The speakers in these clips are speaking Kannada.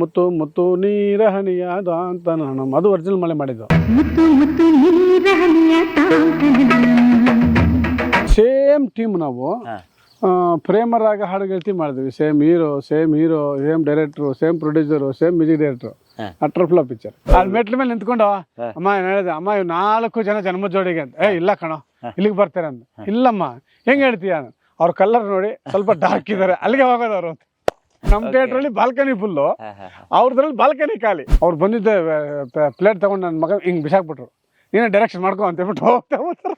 ಮುತ್ತು ಮುತ್ತು ನೀರ ಹನಿಯಾದ ಅಂತ ನಾನು ಅದು ಒರಿಜಿನಲ್ ಮಳೆ ಮಾಡಿದ್ದು. ಮುತ್ತು ಮುತ್ತು ಸೇಮ್ ಟೀಮ್ ನಾವು. ಪ್ರೇಮರಾಗ ಹಾಡು ಗೆಳತಿ ಮಾಡಿದ್ವಿ. Same hero same hero same director same producer same music director ಹಾ. ಅಟ್ರ ಫ್ಲೋ ಪಿಕ್ಚರ್ ಅಲ್ಲಿ ಮೆಟ್ಲ ಮೇಲೆ ನಿಂತ್ಕೊಂಡು ಅಮ್ಮ ಏನ್ ಹೇಳಿದೆ? ಅಮ್ಮ ಇವ್ ನಾಲ್ಕು ಜನ ಜನ್ಮ ಜೋಡಿಗೆ ಅಂತ. ಏ ಇಲ್ಲ ಕಣೋ ಇಲ್ಲಿಗೆ ಬರ್ತಾರೆ ಅಂತ ಇಲ್ಲಮ್ಮ ಹೆಂಗೆ ಹೇಳ್ತೀಯ? ಅವ್ರ ಕಲರ್ ನೋಡಿ ಸ್ವಲ್ಪ ಡಾರ್ಕ್ ಇದ್ದಾರೆ ಅಲ್ಲಿಗೆ ಹೋಗೋದು ಅವರು ಅಂತ. ನಮ್ಮ ಥಿಯೇಟ್ರಲ್ಲಿ ಬಾಲ್ಕನಿ ಫುಲ್ಲು. ಅವ್ರದ್ರಲ್ಲಿ ಬಾಲ್ಕನಿ ಖಾಲಿ. ಅವ್ರು ಬಂದಿದ್ದೆ ಪ್ಲೇಟ್ ತಗೊಂಡು ನನ್ನ ಮಗ ಹಿಂಗೆ ಬಿಸಾಕ್ಬಿಟ್ರು. ನೀನು ಡೈರೆಕ್ಷನ್ ಮಾಡ್ಕೊ ಅಂತ ಹೇಳ್ಬಿಟ್ಟು ಹೋಗ್ತಾ ಹೋಗ್ತಾರೆ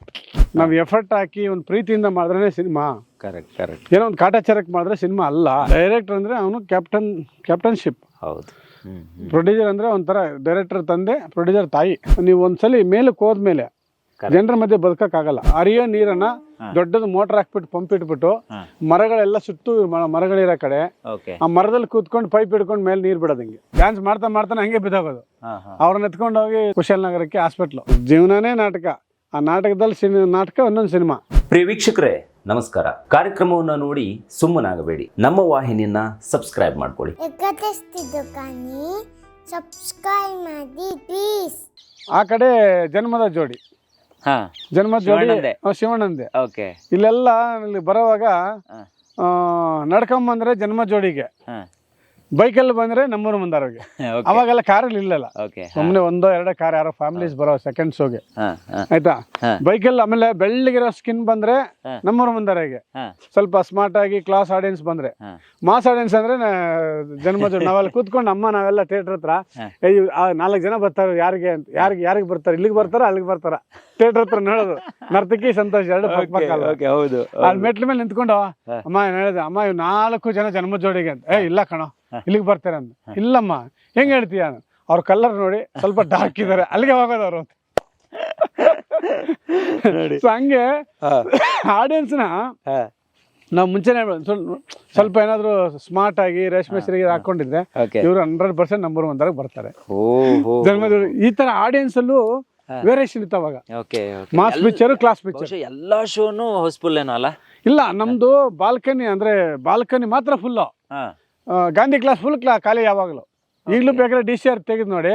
ನಾವು ಎಫರ್ಟ್ ಹಾಕಿ ಒಂದು ಪ್ರೀತಿಯಿಂದ ಮಾಡಿದ್ರೆ ಸಿನಿಮಾ ಕರೆಕ್ಟ್ ಕರೆಕ್ಟ್ ಏನೋ ಒಂದು ಕಾಟಾಚಾರಕ್ಕೆ ಮಾಡಿದ್ರೆ ಸಿನಿಮಾ ಅಲ್ಲ. ಡೈರೆಕ್ಟರ್ ಅಂದ್ರೆ ಅವನು ಕ್ಯಾಪ್ಟನ್ ಕ್ಯಾಪ್ಟನ್ಶಿಪ್ ಹೌದು. ಪ್ರೊಡ್ಯೂಸರ್ ಅಂದ್ರೆ ಒಂಥರ ಡೈರೆಕ್ಟರ್ ತಂದೆ ಪ್ರೊಡ್ಯೂಸರ್ ತಾಯಿ. ನೀವು ಒಂದ್ಸಲಿ ಮೇಲಕ್ಕೆ ಹೋದ್ಮೇಲೆ ಜನರ ಮಧ್ಯೆ ಬದುಕಕ್ಕಾಗಲ್ಲ. ಹರಿಯೋ ನೀರನ್ನ ದೊಡ್ಡದು ಮೋಟರ್ ಹಾಕ್ಬಿಟ್ಟು ಪಂಪ್ ಇಟ್ಬಿಟ್ಟು ಮರಗಳೆಲ್ಲ ಸುತ್ತು ಮ- ಮರಗಳಿರೋ ಕಡೆ ಆ ಮರದಲ್ಲಿ ಕೂತ್ಕೊಂಡು ಪೈಪ್ ಹಿಡ್ಕೊಂಡು ಮೇಲೆ ನೀರು ಬಿಡೋದು ಹಿಂಗೆ. ಡ್ಯಾನ್ಸ್ ಮಾಡ್ತಾ ಮಾಡ್ತಾನೆ ಹಂಗೆ ಬಿದ್ದೋಗೋದು. ಅವ್ರನ್ನ ಎತ್ಕೊಂಡು ಹೋಗಿ ಕುಶಾಲನಗರಕ್ಕೆ ಹಾಸ್ಪಿಟ್ಲು ಜೀವನನೇ ನಾಟಕ. ಆ ನಾಟಕದಲ್ಲಿ ಸಿನಿ ನಾಟಕ ಒಂದೊಂದು ಸಿನಿಮಾ. ಪ್ರಿಯ ವೀಕ್ಷಕರೇ ನಮಸ್ಕಾರ. ಕಾರ್ಯಕ್ರಮವನ್ನು ನೋಡಿ ಸುಮ್ಮನಾಗಬೇಡಿ. ನಮ್ಮ ವಾಹಿನಿಯನ್ನ ಸಬ್ಸ್ಕ್ರೈಬ್ ಮಾಡ್ಕೊಳ್ಳಿ. ಸಬ್ಸ್ಕ್ರೈಬ್ ಮಾಡಿ ಪ್ಲೀಸ್ ಆ ಕಡೆ ಜನ್ಮದ ಜೋಡಿ. ಹಾ. ಜನ್ಮದ ಜೋಡಿ ಶಿವಣ್ಣಂದೆ. ಓಕೆ. ಇಲ್ಲೆಲ್ಲ ಇಲ್ಲಿ ಬರೋವಾಗ ನಡ್ಕೊಂಬಂದ್ರೆ ಜನ್ಮ ಜೋಡಿಗೆ. ಬೈಕ್ ಬೈಕಲ್ಲಿ ಬಂದ್ರೆ ನಮ್ಮೂರು ಮುಂದಾರೋಗೆ. ಓಕೆ. ಅವಾಗೆಲ್ಲ ಕಾರ್ ಇಲ್ಲಲ್ಲ. ಸುಮ್ಮನೆ ಒಂದೋ ಎರಡೋ ಕಾರ್ ಯಾರೋ ಫ್ಯಾಮಿಲೀಸ್ ಬರೋ ಸೆಕೆಂಡ್ ಶೋಗೆ ಆಯ್ತಾ? ಬೈಕ್ ಬೈಕಲ್ಲಿ ಆಮೇಲೆ ಬೆಳ್ಳಿಗಿರೋ ಸ್ಕಿನ್ ಬಂದ್ರೆ. ನಮ್ಮೂರು ಮುಂದಾರೋಗೆ. ಸ್ವಲ್ಪ ಸ್ಮಾರ್ಟ್ ಆಗಿ ಕ್ಲಾಸ್ ಆಡಿಯನ್ಸ್ ಬಂದ್ರೆ. ಮಾಸ್ ಆಡಿಯನ್ಸ್ ಅಂದ್ರೆ ಜನ್ಮ ಜೋಡಿ ನಾವೆಲ್ಲ ಕೂತ್ಕೊಂಡು ಅಮ್ಮ ನಾವೆಲ್ಲ ಥಿಯೇಟರ್ ಹತ್ರ ನಾಲ್ಕು ಜನ ಬರ್ತಾರೆ ಯಾರಿಗೆ ಯಾರಿಗೆ ಯಾರಿಗೆ ಬರ್ತಾರೆ ಇಲ್ಲಿಗೆ ಬರ್ತಾರ ಅಲ್ಲಿಗೆ ಬರ್ತಾರ. ಥಿಯೇಟರ್ ಹತ್ರ ನೋಡೋದು. ನರ್ತಕಿ ಸಂತೋಷ ಎರಡು ಓಕೆ ಹೌದು ಅಲ್ಲಿ ಮೆಟ್ಲ ಮೇಲೆ ನಿಂತ್ಕೊಂಡು ಅಮ್ಮ ಹೇಳಿದೆ? ಅಮ್ಮ ಇವ್ ನಾಲ್ಕು ಜನ ಜನ್ಮ ಜೋಡಿಗೆ ಅಂತ. ಏ ಇಲ್ಲ ಕಣೋ ಇಲ್ಲಿಗೆ ಬರ್ತಾರೆ ಅಂತ ಇಲ್ಲಮ್ಮ ಹೆಂಗ್ ಹೇಳ್ತೀಯ ಅವ್ರ ಕಲರ್ ನೋಡಿ ಸ್ವಲ್ಪ ಡಾರ್ಕ್ ಇದಾರೆ. ಅಲ್ಲಿಗೆ ಹೋಗೋದವ್ರು ಅವರು ಅಂತ. ಸೊ ಹಂಗೆ ಆಡಿಯನ್ಸ್ನ ನಾವು ಮುಂಚೆನೆ ಸ್ವಲ್ಪ- ಸ್ವಲ್ಪ ಏನಾದ್ರು ಸ್ಮಾರ್ಟ್ ಆಗಿ ರೇಷ್ಮೆ ಸೀರೆ ಹಾಕೊಂಡಿದ್ರೆ ಇವರು ಹಂಡ್ರೆಡ್ ಪರ್ಸೆಂಟ್ ನಂಬರ್ ಒನ್ ಬರ್ತಾರೆ. ಈ ತರ ಆಡಿಯನ್ಸ್ ಅಲ್ಲೂ ವೇರಿಯೇಷನ್ ಇತ್ತು ಅವಾಗ. Okay mass picture class picture ಎಲ್ಲ ಎಲ್ಲಾ ಶೋನು ಹೌಸ್ಫುಲ್ ಏನೋ ಅಲ್ಲ? ಇಲ್ಲ ನಮ್ದು ಬಾಲ್ಕನಿ ಅಂದ್ರೆ ಬಾಲ್ಕನಿ ಮಾತ್ರ ಫುಲ್ ಹಾ. ಗಾಂಧಿ ಕ್ಲಾಸ್ ಫುಲ್ ಕ್ಲಾ ಖಾಲಿ ಯಾವಾಗಲೂ. ಈಗಲೂ ಬೇಕಾದ್ರೆ ಡಿ ಸಿ ಆರ್ ತೆಗೆದು ನೋಡಿ.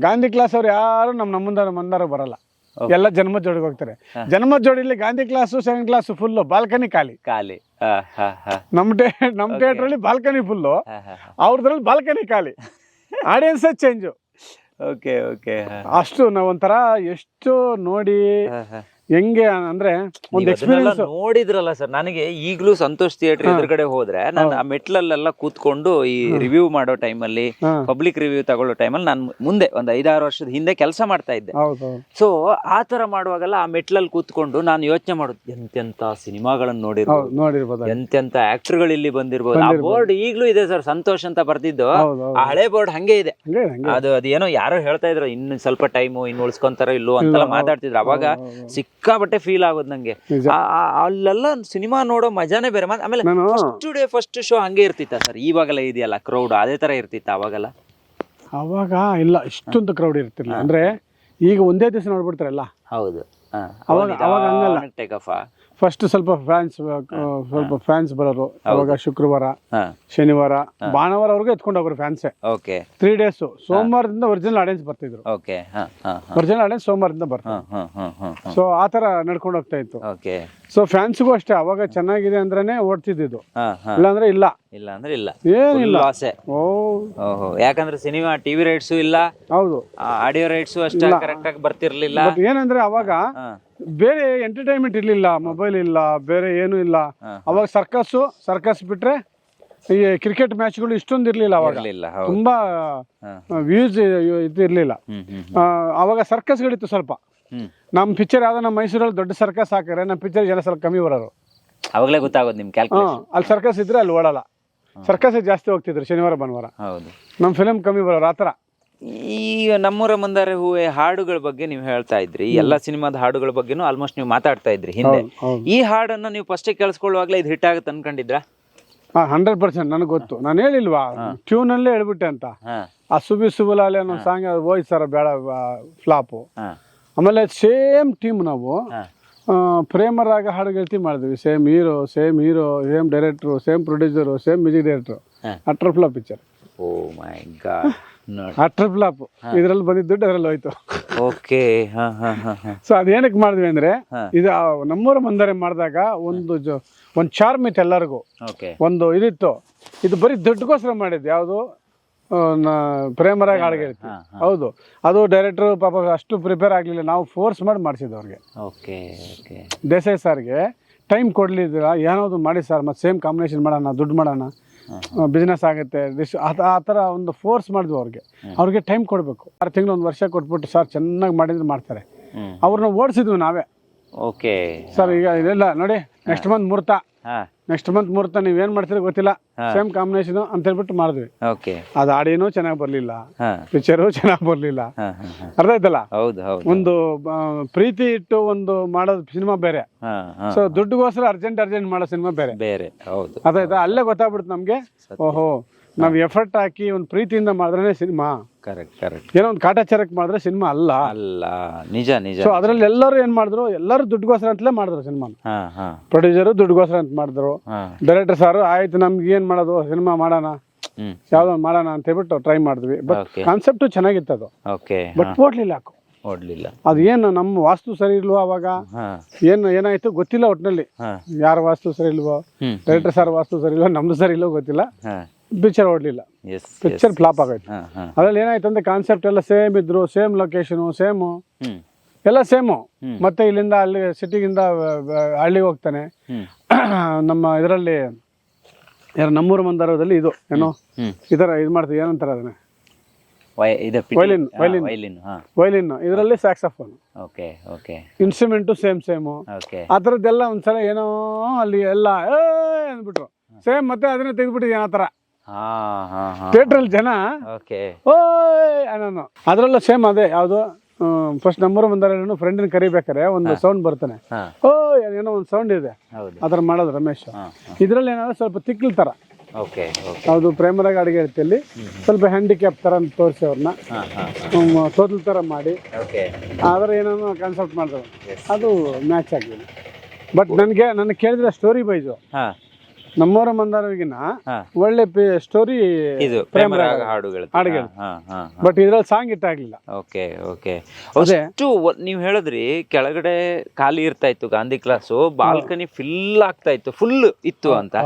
ಗಾಂಧಿ ಕ್ಲಾಸ್ ಅವ್ರು ಯಾರು ನಮ್ಮ ನಮ್ಮಂದ ಮುಂದಾರ ಬರಲ್ಲ. ಎಲ್ಲ ಜನ್ಮ ಜೋಡಿಗೆ ಹೋಗ್ತಾರೆ. ಜನ್ಮ ಜೋಡಿಲಿ Gandhi class second class full balcony ಖಾಲಿ. ಖಾಲಿ. ನಮ್ ನಮ್ಮ ಟೇ ನಮ್ಮ ಥಿಯೇಟ್ರಲ್ಲಿ ಬಾಲ್ಕನಿ ಫುಲ್ಲು ಅವ್ರದ್ರಲ್ಲಿ ಬಾಲ್ಕನಿ ಖಾಲಿ. ಆಡಿಯನ್ಸೇ ಚೇಂಜು ಓಕೆ ಓಕೆ ಅಷ್ಟು ನಾವು ಒಂಥರ ಎಷ್ಟು ನೋಡಿ ಹೆಂಗೆ ಅಂದ್ರೆ ಒಂದು ಎಕ್ಸ್ಪೀರಿಯನ್ಸ್ ನೋಡಿದ್ರಲ್ಲ ಸರ್ ನನಗೆ ಈಗಲೂ ಸಂತೋಷ್ ಥಿಯೇಟರ್ ಎದುರುಗಡೆ ಹೋದ್ರೆ ನಾನು ಆ ಮೆಟ್ಲಲ್ಲೆಲ್ಲ ಕೂತ್ಕೊಂಡು ಈ ರಿವ್ಯೂ ಮಾಡೋ ಟೈಮಲ್ಲಿ. ಪಬ್ಲಿಕ್ ರಿವ್ಯೂ ತಗೊಳ್ಳೋ ಟೈಮಲ್ಲಿ ನಾನು ಮುಂದೆ ಒಂದು ಐದಾರು ವರ್ಷದ ಹಿಂದೆ ಕೆಲಸ ಮಾಡ್ತಾ ಇದ್ದೆ. ಸೊ ಆ ತರ ಮಾಡುವಾಗೆಲ್ಲ ಆ ಮೆಟ್ಲಲ್ಲಿ ಕೂತ್ಕೊಂಡು ನಾನು ಯೋಚನೆ ಮಾಡೋದು ಎಂತೆಂತ ಸಿನಿಮಾಗಳನ್ನು ನೋಡಿರ್ಬೋದು ಎಂತೆಂತ ಆಕ್ಟರ್ಗಳು ಇಲ್ಲಿ ಬಂದಿರ್ಬೋದು. ಆ ಬೋರ್ಡ್ ಈಗ್ಲೂ ಇದೆ ಸರ್ ಸಂತೋಷ್ ಅಂತ ಬರ್ತಿದ್ದು ಆ ಹಳೆ ಬೋರ್ಡ್ ಹಂಗೆ ಇದೆ. ಅದು ಅದೇನೋ ಯಾರೋ ಹೇಳ್ತಾ ಇದ್ರು ಇನ್ನು ಸ್ವಲ್ಪ ಟೈಮು ಇನ್ನು ಉಳಿಸ್ಕೊಂತಾರೋ ಇಲ್ಲೋ ಅಂತೆಲ್ಲ ಮಾತಾಡ್ತಿದ್ರು. ಅವಾಗ ಸಿಕ್ಕಾಬಟ್ಟೆ ಫೀಲ್ ಆಗೋದು ನಂಗೆ. ಆ- ಆ- ಅಲ್ಲೆಲ್ಲ ಸಿನಿಮಾ ನೋಡೋ ಮಜಾನೇ ಬೇರೆ ಮತ್ತೆ ಆಮೇಲೆ ನಾನು ಫಸ್ಟ್ ಡೇ ಫಸ್ಟ್ ಶೋ ಹಂಗೆ ಇರ್ತಿತ್ತ ಸರ್. ಇವಾಗೆಲ್ಲ ಇದೆಯಲ್ಲ ಕ್ರೌಡ್ ಅದೇ ತರ ಇರ್ತಿತ್ತ ಅವಾಗೆಲ್ಲ? ಅವಾಗ ಇಲ್ಲ ಇಷ್ಟೊಂದು ಕ್ರೌಡ್ ಇರ್ತಿಲ್ಲ ಅಂದ್ರೆ ಈಗ ಒಂದೇ ದಿವಸ ನೋಡ್ಬಿಡ್ತಾರಲ್ಲ? ಹೌದು. ಅವಾಗ- ಅವಾಗ ಹಂಗಲ್ಲ. ಟೇಕ್ ಆಫ್ ಫಸ್ಟ್ ಸ್ವಲ್ಪ ಫ್ಯಾನ್ಸ್ ಸ್ವಲ್ಪ ಫ್ಯಾನ್ಸ್ ಬರೋರು ಅವಾಗ ಶುಕ್ರವಾರ ಶನಿವಾರ ಭಾನುವಾರ ಅವ್ರಿಗೆ ಎತ್ಕೊಂಡು ಹೋಗೋರು ಫ್ಯಾನ್ಸೇ ಓಕೆ. ತ್ರೀ ಡೇಸ್ ಸೋಮವಾರದಿಂದ ಒರಿಜಿನಲ್ ಆಡಿಯನ್ಸ್ ಬರ್ತಿದ್ರು. ಓಕೆ. ಒರಿಜಿನಲ್ ಆಡಿಯನ್ಸ್ ಸೋಮವಾರದಿಂದ ಬರ್ತಾರೆ ಸೊ ಆ ತರ ನಡ್ಕೊಂಡು ಹೋಗ್ತಾ ಇತ್ತು. ಓಕೆ. ಸೊ ಫ್ಯಾನ್ಸ್ಗೂ ಅಷ್ಟೇ. ಅವಾಗ ಚೆನ್ನಾಗಿದೆ ಅಂದ್ರೇನೆ ಓಡ್ತಿದ್ದು ಇಲ್ಲಾಂದ್ರೆ ಇಲ್ಲ. ಇಲ್ಲ. ಅಂದ್ರೆ ಇಲ್ಲ ಏನಿಲ್ಲ ಆಸೆ ಓ. ಓಹೋ. ಯಾಕಂದ್ರೆ ಸಿನಿಮಾ ಟಿವಿ ರೈಟ್ಸು ಇಲ್ಲ. ಹೌದು. ಆಡಿಯೋ ರೈಟ್ಸು ಅಷ್ಟೇ ಕರೆಕ್ಟ್ ಆಗಿ ಬರ್ತಿರ್ಲಿಲ್ಲ. ಏನಂದ್ರೆ ಅವಾಗ ಬೇರೆ ಎಂಟರ್ಟೈನ್ಮೆಂಟ್ ಇರ್ಲಿಲ್ಲ. ಮೊಬೈಲ್ ಇಲ್ಲ ಬೇರೆ ಏನು ಇಲ್ಲ. ಅವಾಗ ಸರ್ಕಸ್ ಸರ್ಕಸ್ ಬಿಟ್ರೆ ಈ ಕ್ರಿಕೆಟ್ ಮ್ಯಾಚ್ಗಳು ಇಷ್ಟೊಂದು ಇರ್ಲಿಲ್ಲ ಅವಾಗ. ತುಂಬಾ ವ್ಯೂಸ್ ಇದು ಇರ್ಲಿಲ್ಲ ಹ್ಮ್ ಹ್ಮ್ ಆ, ಅವಾಗ ಸರ್ಕಸ್ಗಳಿತ್ತು ಸ್ವಲ್ಪ. ನಮ್ಮ ಪಿಕ್ಚರ್ ಯಾವ್ದೋ ನಮ್ಮ ಮೈಸೂರಲ್ಲಿ ದೊಡ್ಡ ಸರ್ಕಸ್ ಹಾಕಿದ್ರೆ ನಮ್ಮ ಪಿಕ್ಚರ್ ಜನ ಸ್ವಲ್ಪ ಕಮ್ಮಿ ಬರೋರು ಅವಾಗಲೇ ಗೊತ್ತಾಗೋದು ನಿಮ್ ಹಾ ಕ್ಯಾಲ್ಕುಲೇಷನ್ ಅಲ್ಲಿ ಸರ್ಕಸ್ ಇದ್ರೆ ಅಲ್ಲಿ ಓಡಲ್ಲ. ಸರ್ಕಸ್ ಜಾಸ್ತಿ ಹೋಗ್ತಿದ್ರು ಶನಿವಾರ ಭಾನುವಾರ. ಹೌದು. ನಮ್ಮ ಫಿಲಮ್ ಕಮ್ಮಿ ಬರೋರು ಆ ಥರ. ಈಗ ನಮ್ಮೂರ ಮುಂದಾರೆ ಹೂವೆ ಹಾಡುಗಳ ಬಗ್ಗೆ ನೀವು ಹೇಳ್ತಾ ಇದ್ರಿ. ಎಲ್ಲಾ ಸಿನಿಮಾದ ಹಾಡುಗಳ ಬಗ್ಗೆನೂ ಆಲ್ಮೋಸ್ಟ್ ನೀವು ಮಾತಾಡ್ತಾ ಇದ್ರಿ ಹಿಂದೆ. ಈ ಹಾಡನ್ನ ನೀವು ಫಸ್ಟ್ ಕೇಳಿಸ್ಕೊಳ್ಳುವಾಗಲೇ ಇದು ಹಿಟ್ ಆಗುತ್ತೆ ಅನ್ಕೊಂಡಿದ್ರಾ ಹಾ ಹಂಡ್ರೆಡ್ ಪರ್ಸೆಂಟ್ ನನಗೆ ಗೊತ್ತು. ನಾನು ಹೇಳಿಲ್ವಾ? ಟ್ಯೂನಲ್ಲೇ ಹೇಳ್ಬಿಟ್ಟೆ ಅಂತ. ಆ ಸುಬಿ ಸುಬುಲಾಲೆ ಅನ್ನೋ ಸಾಂಗ್ ಹೋಯ್ತು ಸರ್ ಬೇಡ ಫ್ಲಾಪು ಹಾ. ಆಮೇಲೆ ಸೇಮ್ ಟೀಮ್ ನಾವು ಪ್ರೇಮರಾಗ ಹಾಡು ಗೆಳತಿ ಮಾಡಿದ್ವಿ. Same hero same hero same director same producer same music director ಹಾ. ಅಟ್ರ flop picture oh my God ನೋಡಿ. ಆ ಟ್ರಿಪ್ ಲಾಪ್ ಇದ್ರಲ್ಲಿ ಬಂದಿದ್ದು ದುಡ್ಡು ಅದ್ರಲ್ಲಿ ಹೋಯ್ತು. ಓಕೆ ಸೊ ಅದೇನಕ್ಕೆ ಮಾಡಿದ್ವಿ ಅಂದ್ರೆ ಇದು ನಮ್ಮೂರ ಮಂದರೆ ಮಾಡಿದಾಗ ಒಂದು ಒಂದು ಚಾರ್ಮ್ ಇತ್ತು ಎಲ್ಲರಿಗೂ. ಒಂದು ಇದಿತ್ತು. ಇದು ಬರೀ ದುಡ್ಡುಗೋಸ್ಕರ ಮಾಡಿದ್ದು. ಯಾವುದು? ಪ್ರೇಮರಾಗ ಹಾಡಿಗೆ ಹೇಳ್ತೀವಿ ಹೌದು. ಅದು ಡೈರೆಕ್ಟರ್ ಪಾಪ ಅಷ್ಟು ಪ್ರಿಪೇರ್ ಆಗಲಿಲ್ಲ. ನಾವು ಫೋರ್ಸ್ ಮಾಡಿ ಮಾಡಿಸಿದ್ದು ಅವ್ರಿಗೆ. Okay okay. ದೇಸಾಯಿ ಸರ್ಗೆ ಟೈಮ್ ಕೊಡ್ಲಿದ್ದೀರ ಏನಾದ್ರು ಮಾಡಿ ಸರ್ ಮತ್ತೆ ಸೇಮ್ ಕಾಂಬಿನೇಷನ್ ಮಾಡೋಣ ದುಡ್ಡು ಮಾಡೋಣ. ಬಿಸ್ನೆಸ್ ಆಗುತ್ತೆ. ಆ ಆ ಥರ ಒಂದು ಫೋರ್ಸ್ ಮಾಡಿದ್ವಿ ಅವ್ರಿಗೆ. ಅವ್ರಿಗೆ ಟೈಮ್ ಕೊಡಬೇಕು. ಆರು ತಿಂಗಳು ಒಂದು ವರ್ಷ ಕೊಟ್ಬಿಟ್ಟು ಸರ್ ಚೆನ್ನಾಗಿ ಮಾಡಿದ್ರೆ ಮಾಡ್ತಾರೆ. ಅವ್ರನ್ನ ಓಡಿಸಿದ್ವಿ ನಾವೇ. ಓಕೆ. ಸರ್ ಈಗ ಇದೆಲ್ಲ ನೋಡಿ ನೆಕ್ಸ್ಟ್ ಮಂತ್ ಮುಹೂರ್ತ. ನೆಕ್ಸ್ಟ್ ಮಂತ್ ಮುಹೂರ್ತ ನೀವ್ ಏನ್ ಮಾಡ್ತೀರಿ ಗೊತ್ತಿಲ್ಲ. ಸೇಮ್ ಕಾಂಬಿನೇಷನ್ ಅಂತ ಹೇಳ್ಬಿಟ್ಟು ಮಾಡಿದ್ವಿ. ಓಕೆ ಅದು ಆಡಿನೂ ಚೆನ್ನಾಗಿ ಬರ್ಲಿಲ್ಲ. ಪಿಕ್ಚರ್ ಚೆನ್ನಾಗಿ ಬರ್ಲಿಲ್ಲ. ಅರ್ಥ ಆಯ್ತಲ್ಲ? ಒಂದು ಪ್ರೀತಿ ಇಟ್ಟು ಒಂದು ಮಾಡೋದ್ ಸಿನಿಮಾ ಬೇರೆ. ಸೊ ದುಡ್ಡುಗೋಸ್ಕರ ಅರ್ಜೆಂಟ್ ಅರ್ಜೆಂಟ್ ಮಾಡೋ ಸಿನಿಮಾ ಬೇರೆ. ಬೇರೆ ಹೌದು. ಅದಾಯ್ತಾ ಅಲ್ಲೇ ಗೊತ್ತಾಗ್ಬಿಡ್ತು ನಮ್ಗೆ. ಓಹೋ. ನಾವು ಎಫರ್ಟ್ ಹಾಕಿ ಒಂದು ಪ್ರೀತಿಯಿಂದ ಮಾಡಿದ್ರೆ ಸಿನಿಮಾ ಕರೆಕ್ಟ್ ಕರೆಕ್ಟ್ ಏನೋ ಒಂದು ಕಾಟಾಚಾರಕ್ಕೆ ಮಾಡಿದ್ರೆ ಸಿನಿಮಾ ಅಲ್ಲ. ಅಲ್ಲ ನಿಜ ನಿಜ ಸೊ ಅದರಲ್ಲಿ ಎಲ್ಲರೂ ಏನು ಮಾಡಿದ್ರು? ಎಲ್ಲರೂ ದುಡ್ಡುಗೋಸ್ಕರ ಅಂತಲೇ ಮಾಡಿದ್ರು ಸಿನಿಮಾ ಪ್ರೊಡ್ಯೂಸರು ದುಡ್ಡುಗೋಸ್ಕರ ಅಂತ ಮಾಡಿದ್ರು. ಡೈರೆಕ್ಟರ್ ಸಾರು ಆಯ್ತು ನಮ್ಗೆ ಏನು ಮಾಡೋದು? ಸಿನಿಮಾ ಮಾಡೋಣ. ಯಾವ್ದೋ ಮಾಡೋಣ ಅಂತ ಹೇಳ್ಬಿಟ್ಟು ಟ್ರೈ ಮಾಡಿದ್ವಿ. ಬಟ್. ಕಾನ್ಸೆಪ್ಟು ಚೆನ್ನಾಗಿತ್ತು ಅದು. ಓಕೆ ಬಟ್ ಓಡ್ಲಿಲ್ಲ ಹಾಕು ಓಡ್ಲಿಲ್ಲ. ಅದು ಏನು ನಮ್ಮ ವಾಸ್ತು ಸರಿ ಇಲ್ವೋ ಅವಾಗ? ಏನು ಏನಾಯ್ತು? ಗೊತ್ತಿಲ್ಲ ಒಟ್ಟಿನಲ್ಲಿ ಯಾರ ವಾಸ್ತು ಸರಿ ಇಲ್ವೋ? ಡೈರೆಕ್ಟರ್ ಸರ್ ವಾಸ್ತು ಸರಿ ಇಲ್ವೋ? ನಮ್ದು ಸರಿ ಇಲ್ವೋ ಗೊತ್ತಿಲ್ಲ. ಪಿಕ್ಚರ್ ಓಡಲಿಲ್ಲ. ಎಸ್ ಪಿಕ್ಚರ್ ಫ್ಲಾಪ್ ಆಗೋಯ್ತು. ಅದ್ರಲ್ಲಿ ಏನಾಯ್ತು ಅಂದ್ರೆ ಕಾನ್ಸೆಪ್ಟ್ ಎಲ್ಲ ಸೇಮ್ ಇದ್ರು ಸೇಮ್ ಲೊಕೇಶನು ಸೇಮ್ ಎಲ್ಲ ಸೇಮು ಮತ್ತೆ ಇಲ್ಲಿಂದ ಅಲ್ಲಿ ಸಿಟಿಗಿಂದ ಹಳ್ಳಿಗೆ ಹೋಗ್ತಾನೆ. ನಮ್ಮ ಇದರಲ್ಲಿ ಯಾರು ನಮ್ಮೂರು ಮಂದಾರದಲ್ಲಿ ಇದು ಏನೋ? ಈ ಥರ ಇದು ಮಾಡ್ತೀವಿ ಏನಂತಾರೆ ಅದನ್ನ. ವೈಲಿನ್ ಹಾ ವೈಲಿನ್ ಇದರಲ್ಲಿ saxophone okay okay instrument same same ಆ ಥರದ್ದೆಲ್ಲ ಒಂದ್ಸಲ ಏನೋ ಅಲ್ಲಿ ಎಲ್ಲ ಏ ಅಂದ್ಬಿಟ್ರು. ಸೇಮ್ ಮತ್ತೆ ಅದನ್ನೇ ತೆಗೆದ್ಬಿಟ್ಟಿದ್ದೆ ಆ ಥರ ಥಿಯೇಟ್ರಲ್ಲಿ ಜನ? ಓಕೆ. ಓಯ್ ಅನ್ನೋನು ಅದರಲ್ಲೂ ಸೇಮ್ ಅದೇ ಯಾವುದು ಫಸ್ಟ್ ನಂಬರ್ ಬಂದರೆ ಫ್ರೆಂಡಿನ ಕರಿಬೇಕಾರೆ ಒಂದು ಸೌಂಡ್ ಬರ್ತಾನೆ. ಓ ಏನೋ ಒಂದು ಸೌಂಡ್ ಇದೆ. ಅದ್ರ ಆ ಥರ ಮಾಡೋದು ರಮೇಶ್. ಇದರಲ್ಲಿ ಏನಾದ್ರು ಸ್ವಲ್ಪ ತಿಕ್ಲ್ ಥರ ಯಾವುದು ಪ್ರೇಮರಾಗ ಅಡಿಗೆ ಹೇಳ್ತಿಯಲ್ಲಿ ಸ್ವಲ್ಪ ಹ್ಯಾಂಡಿಕ್ಯಾಪ್ ಥರ ತೋರಿಸಿ ಅವ್ರನ್ನ ಸೋದಲ್ ಥರ ಮಾಡಿ. ಓಕೆ. ಆದರೆ ಏನೋ ಕಾನ್ಸೆಪ್ಟ್ ಮಾಡಿದ್ರು ಅದು ಮ್ಯಾಚ್ ಆಗಿದೆ ಬಟ್ ನನಗೆ ನನಗೆ ಕೇಳಿದ್ರೆ ಸ್ಟೋರಿ ಹಾ. ನಮ್ಮವರ ಮಂದಾರವಿಗಿನ ಒಳ್ಳೆ ಸ್ಟೋರಿ ಇದು ಪ್ರೇಮರಾಗ ಹಾಡುಗಳು ಹಾಡುಗಳು. ಹಾ ಹಾ ಬಟ್ ಇದ್ರಲ್ಲಿ ಸಾಂಗ್ ಇಟ್ಟಾಗಲಿಲ್ಲ ಓಕೆ ಓಕೆ. ಅದೇ. ಅಷ್ಟು ನೀವ್ ಹೇಳಿದ್ರಿ ಕೆಳಗಡೆ ಖಾಲಿ ಇರ್ತಾ ಇತ್ತು ಗಾಂಧಿ ಕ್ಲಾಸು ಬಾಲ್ಕನಿ ಫಿಲ್ ಆಗ್ತಾ ಇತ್ತು ಫುಲ್ ಇತ್ತು ಅಂತ.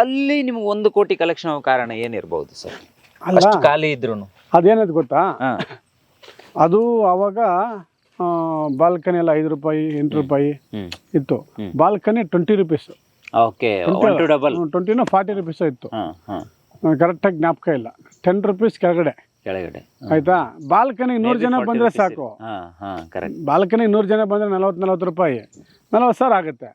ಅಲ್ಲಿ ನಿಮ್ಗೆ ಒಂದು ಕೋಟಿ ಕಲೆಕ್ಷನ್ ಆಗೋ ಕಾರಣ ಏನಿರ್ಬೋದು ಸರ್? ಅಷ್ಟು ಖಾಲಿ ಇದ್ರು ಅದೇನದು ಗೊತ್ತಾ? ಅದು ಅವಾಗ ಬಾಲ್ಕನಿ ಎಲ್ಲ ಐದು ರೂಪಾಯಿ ಎಂಟು ರೂಪಾಯಿ ಹ್ಮ್. ಇತ್ತು. Balcony twenty rupees okay one to double ಟ್ವೆಂಟಿನೋ forty rupees ಇತ್ತು. ಹಾ ಹಾ. ಕರೆಕ್ಟಾಗಿ ಜ್ಞಾಪಕ ಇಲ್ಲ. ಟೆನ್ ರುಪೀಸ್ ಕೆಳಗಡೆ. ಕೆಳಗಡೆ. ಆಯ್ತಾ? ಬಾಲ್ಕನಿಗೆ ನೂರು ಜನ ಬಂದ್ರೆ ಸಾಕು. ಹಾ ಹಾ ಕರೆಕ್ಟ್ ಬಾಲ್ಕನಿಗೆ ನೂರು ಜನ ಬಂದರೆ ನಲವತ್ತು ನಲವತ್ತು ರೂಪಾಯಿ. ನಲವತ್ತು ಸಾವಿರ ಆಗುತ್ತೆ.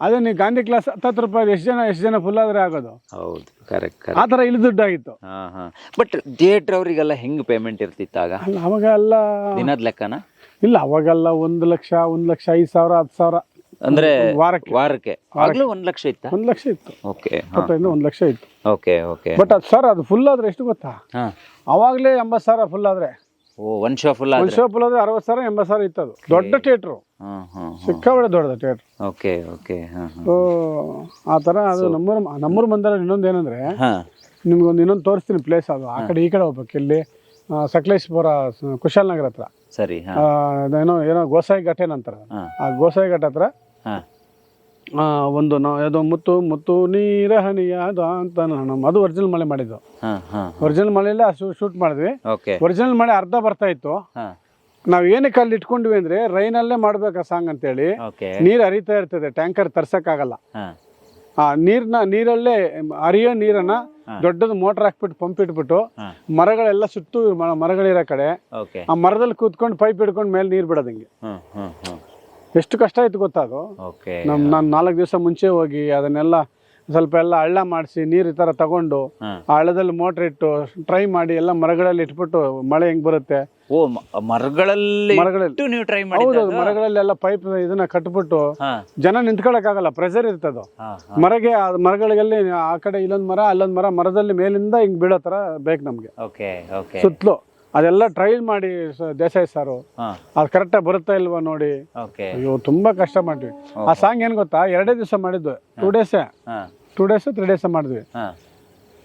ಅದೇ ನೀವು ಗಾಂಧಿ ಕ್ಲಾಸ್ ಹತ್ತತ್ತು ರೂಪಾಯಿ ಎಷ್ಟು ಜನ ಎಷ್ಟು ಜನ ಫುಲ್ ಆದರೆ ಆಗೋದು. ಹೌದು ಕರೆಕ್ಟ್ ಆ ಥರ ಇಲ್ಲಿ ದುಡ್ಡಾಗಿತ್ತು. ಹಾ ಹಾ. ಬಟ್ ಥಿಯೇಟರ್ ಅವರಿಗೆಲ್ಲ ಹೆಂಗೆ ಪೇಮೆಂಟ್ ಇರ್ತಿತ್ತಾಗ? ಅಲ್ಲ ಅವಾಗ ಎಲ್ಲ ದಿನದ ಲೆಕ್ಕನ? ಇಲ್ಲ ಅವಾಗೆಲ್ಲ ಒಂದು ಲಕ್ಷ ಒಂದು ಲಕ್ಷ ಐದು ಸಾವಿರ ಹತ್ತು ಸಾವಿರ. ಅಂದ್ರೆ ವಾರಕ್ಕೆ. ವಾರಕ್ಕೆ. ಆಗ್ಲೂ ಒಂದ್ ಲಕ್ಷ ಇತ್ತು? ಒಂದು ಲಕ್ಷ ಇತ್ತು. ಓಕೆ ಇಪ್ಪತ್ತೈದು ಒಂದು ಲಕ್ಷ ಇತ್ತು. Okay okay. ಬಟ್ ಅದು ಸರ್ ಅದು ಫುಲ್ ಆದ್ರೆ ಎಷ್ಟು ಗೊತ್ತಾ? ಹಾ. ಅವಾಗಲೇ ಎಂಬತ್ತು ಸಾವಿರ ಫುಲ್ ಆದ್ರೆ. ಓ ಒನ್ ಶೋ ಫುಲ್ ಒಂದು ಶೋ ಫುಲ್ ಆದ್ರೆ ಅರವತ್ತು ಸಾವಿರ ಎಂಬತ್ತು ಸಾವಿರ ಇತ್ತು ಅದು ದೊಡ್ಡ ಥಿಯೇಟ್ರು ಹ್ಮ್ ದೊಡ್ಡ ದೊಡ್ಡದು ಥಿಯೇಟ್ರ್ ಓಕೆ ಓಕೆ ಹಾ ಹಾ. ಸೊ ಆ ಥರ ಅದು ನಮ್ಮೂರು ನಮ್ಮೂರು ಬಂದರೆ ಇನ್ನೊಂದು ಏನಂದ್ರೆ ಹಾ. ನಿಮ್ಗೊಂದು ಇನ್ನೊಂದು ತೋರಿಸ್ತೀನಿ ಪ್ಲೇಸ್ ಅದು. ಆ ಕಡೆ ಈ ಕಡೆ ಹೋಗ್ಬೇಕು. ಇಲ್ಲಿ ಆ, ಸಕಲೇಶ್ಪುರ ಸ- ಕುಶಾಲನಗರ ಹತ್ರ. ಸರಿ ಏನೋ ಆ, ಏನೋ ಗೋಸಾಯಿ ಘಟ್ಟೆ ನಂತರ ಆ ಗೋಸಾಯಿ ಘಟ್ಟ ಹತ್ರ ಹಾ ಒಂದು ನಾವು ಯಾವುದೋ ಮುತ್ತು ಮುತ್ತು ನೀರ ಅದು ಅಂತ ನಮ್ಮ ಅದು ಒರಿಜಿನಲ್ ಮಳೆ ಮಾಡಿದ್ದು. ಒರಿಜಿನಲ್ ಮಳೆಯಲ್ಲೇ ಶೂಟ್ ಮಾಡಿದ್ವಿ. ಒರಿಜಿನಲ್ ಮಳೆ ಅರ್ಧ ಬರ್ತಾ ಇತ್ತು. ನಾವು ಏನಕ್ಕೆ ಅಲ್ಲಿ ಇಟ್ಕೊಂಡ್ವಿ ಅಂದ್ರೆ ರೈನಲ್ಲೇ ಮಾಡ್ಬೇಕ ಸಾಂಗ್ ಅಂತೇಳಿ ಹೇಳಿ ನೀರು ಹರಿತಾ ಇರ್ತದೆ ಟ್ಯಾಂಕರ್ ತರ್ಸಕ್ಕಾಗಲ್ಲ. ಆಗಲ್ಲ ಆ ನೀರ್ನ ನೀರಲ್ಲೇ ಹರಿಯೋ ನೀರನ್ನ ದೊಡ್ಡದು ಮೋಟರ್ ಹಾಕ್ಬಿಟ್ಟು ಪಂಪ್ ಇಟ್ಬಿಟ್ಟು ಮರಗಳೆಲ್ಲ ಸುತ್ತು ಮರಗಳಿರೋ ಕಡೆ ಆ ಮರದಲ್ಲಿ ಕೂತ್ಕೊಂಡು ಪೈಪ್ ಹಿಡ್ಕೊಂಡು ಮೇಲೆ ನೀರು ಬಿಡೋದಂಗೆ ಎಷ್ಟು ಕಷ್ಟ ಆಯ್ತು ಗೊತ್ತಾ ಅದು? ಓಕೆ ನಮ್ ನಾನು ನಾಲ್ಕು ದಿವಸ ಮುಂಚೆ ಹೋಗಿ ಅದನ್ನೆಲ್ಲ ಸ್ವಲ್ಪ ಎಲ್ಲ ಹಳ್ಳ ಮಾಡಿಸಿ ನೀರು ಈ ಥರ ತಗೊಂಡು ಆ ಹಳ್ಳದಲ್ಲಿ ಮೋಟ್ರ್ ಇಟ್ಟು ಟ್ರೈ ಮಾಡಿ ಎಲ್ಲ ಮರಗಳಲ್ಲಿ ಇಟ್ಬಿಟ್ಟು ಮಳೆ ಹೆಂಗ್ ಬರುತ್ತೆ? ಓ ಮ- ಮರಗಳಲ್ಲಿ ಮರಗಳಲ್ಲಿ ಇಟ್ಟು ನೀವು ಟ್ರೈ ಹೌದು ಮಾಡಿದಾಗ ಮರಗಳಲ್ಲಿ ಎಲ್ಲ ಪೈಪ್ ಇದನ್ನ ಕಟ್ಬಿಟ್ಟು ಜನ ನಿಂತ್ಕೊಳಕ್ಕಾಗಲ್ಲ ಪ್ರೆಷರ್ ಇರುತ್ತೆ ಅದು. ಮರಗೆ ಆ ಮರಗಳಲ್ಲಿ ಆ ಕಡೆ ಇಲ್ಲೊಂದು ಮರ ಅಲ್ಲೊಂದು ಮರ ಮರದಲ್ಲಿ ಮೇಲಿಂದ ಹಿಂಗ್ ಬೀಳೋ ತರ ಬೇಕು ನಮ್ಗೆ. ಓಕೆ ಓಕೆ ಸುತ್ತಲೂ. ಅದೆಲ್ಲ ಟ್ರೈಲ್ ಮಾಡಿ ಸ- ದೇಸಾಯಿ ಸಾರು. ಹಾ. ಅದು ಕರೆಕ್ಟಾಗಿ ಬರುತ್ತಾ ಇಲ್ವಾ ನೋಡಿ. ಓಕೆ ಅಯ್ಯೋ ತುಂಬಾ ಕಷ್ಟ ಮಾಡಿದ್ವಿ. ಆ ಸಾಂಗ್ ಏನ್ ಗೊತ್ತಾ? ಎರಡೇ ದಿವಸ ಮಾಡಿದ್ದು ಟೂ ಡೇಸೇ ಹಾ. ಟೂ ಡೇಸ್ ತ್ರೀ ಡೇಸ್ ಮಾಡಿದ್ವಿ. ಹಾ.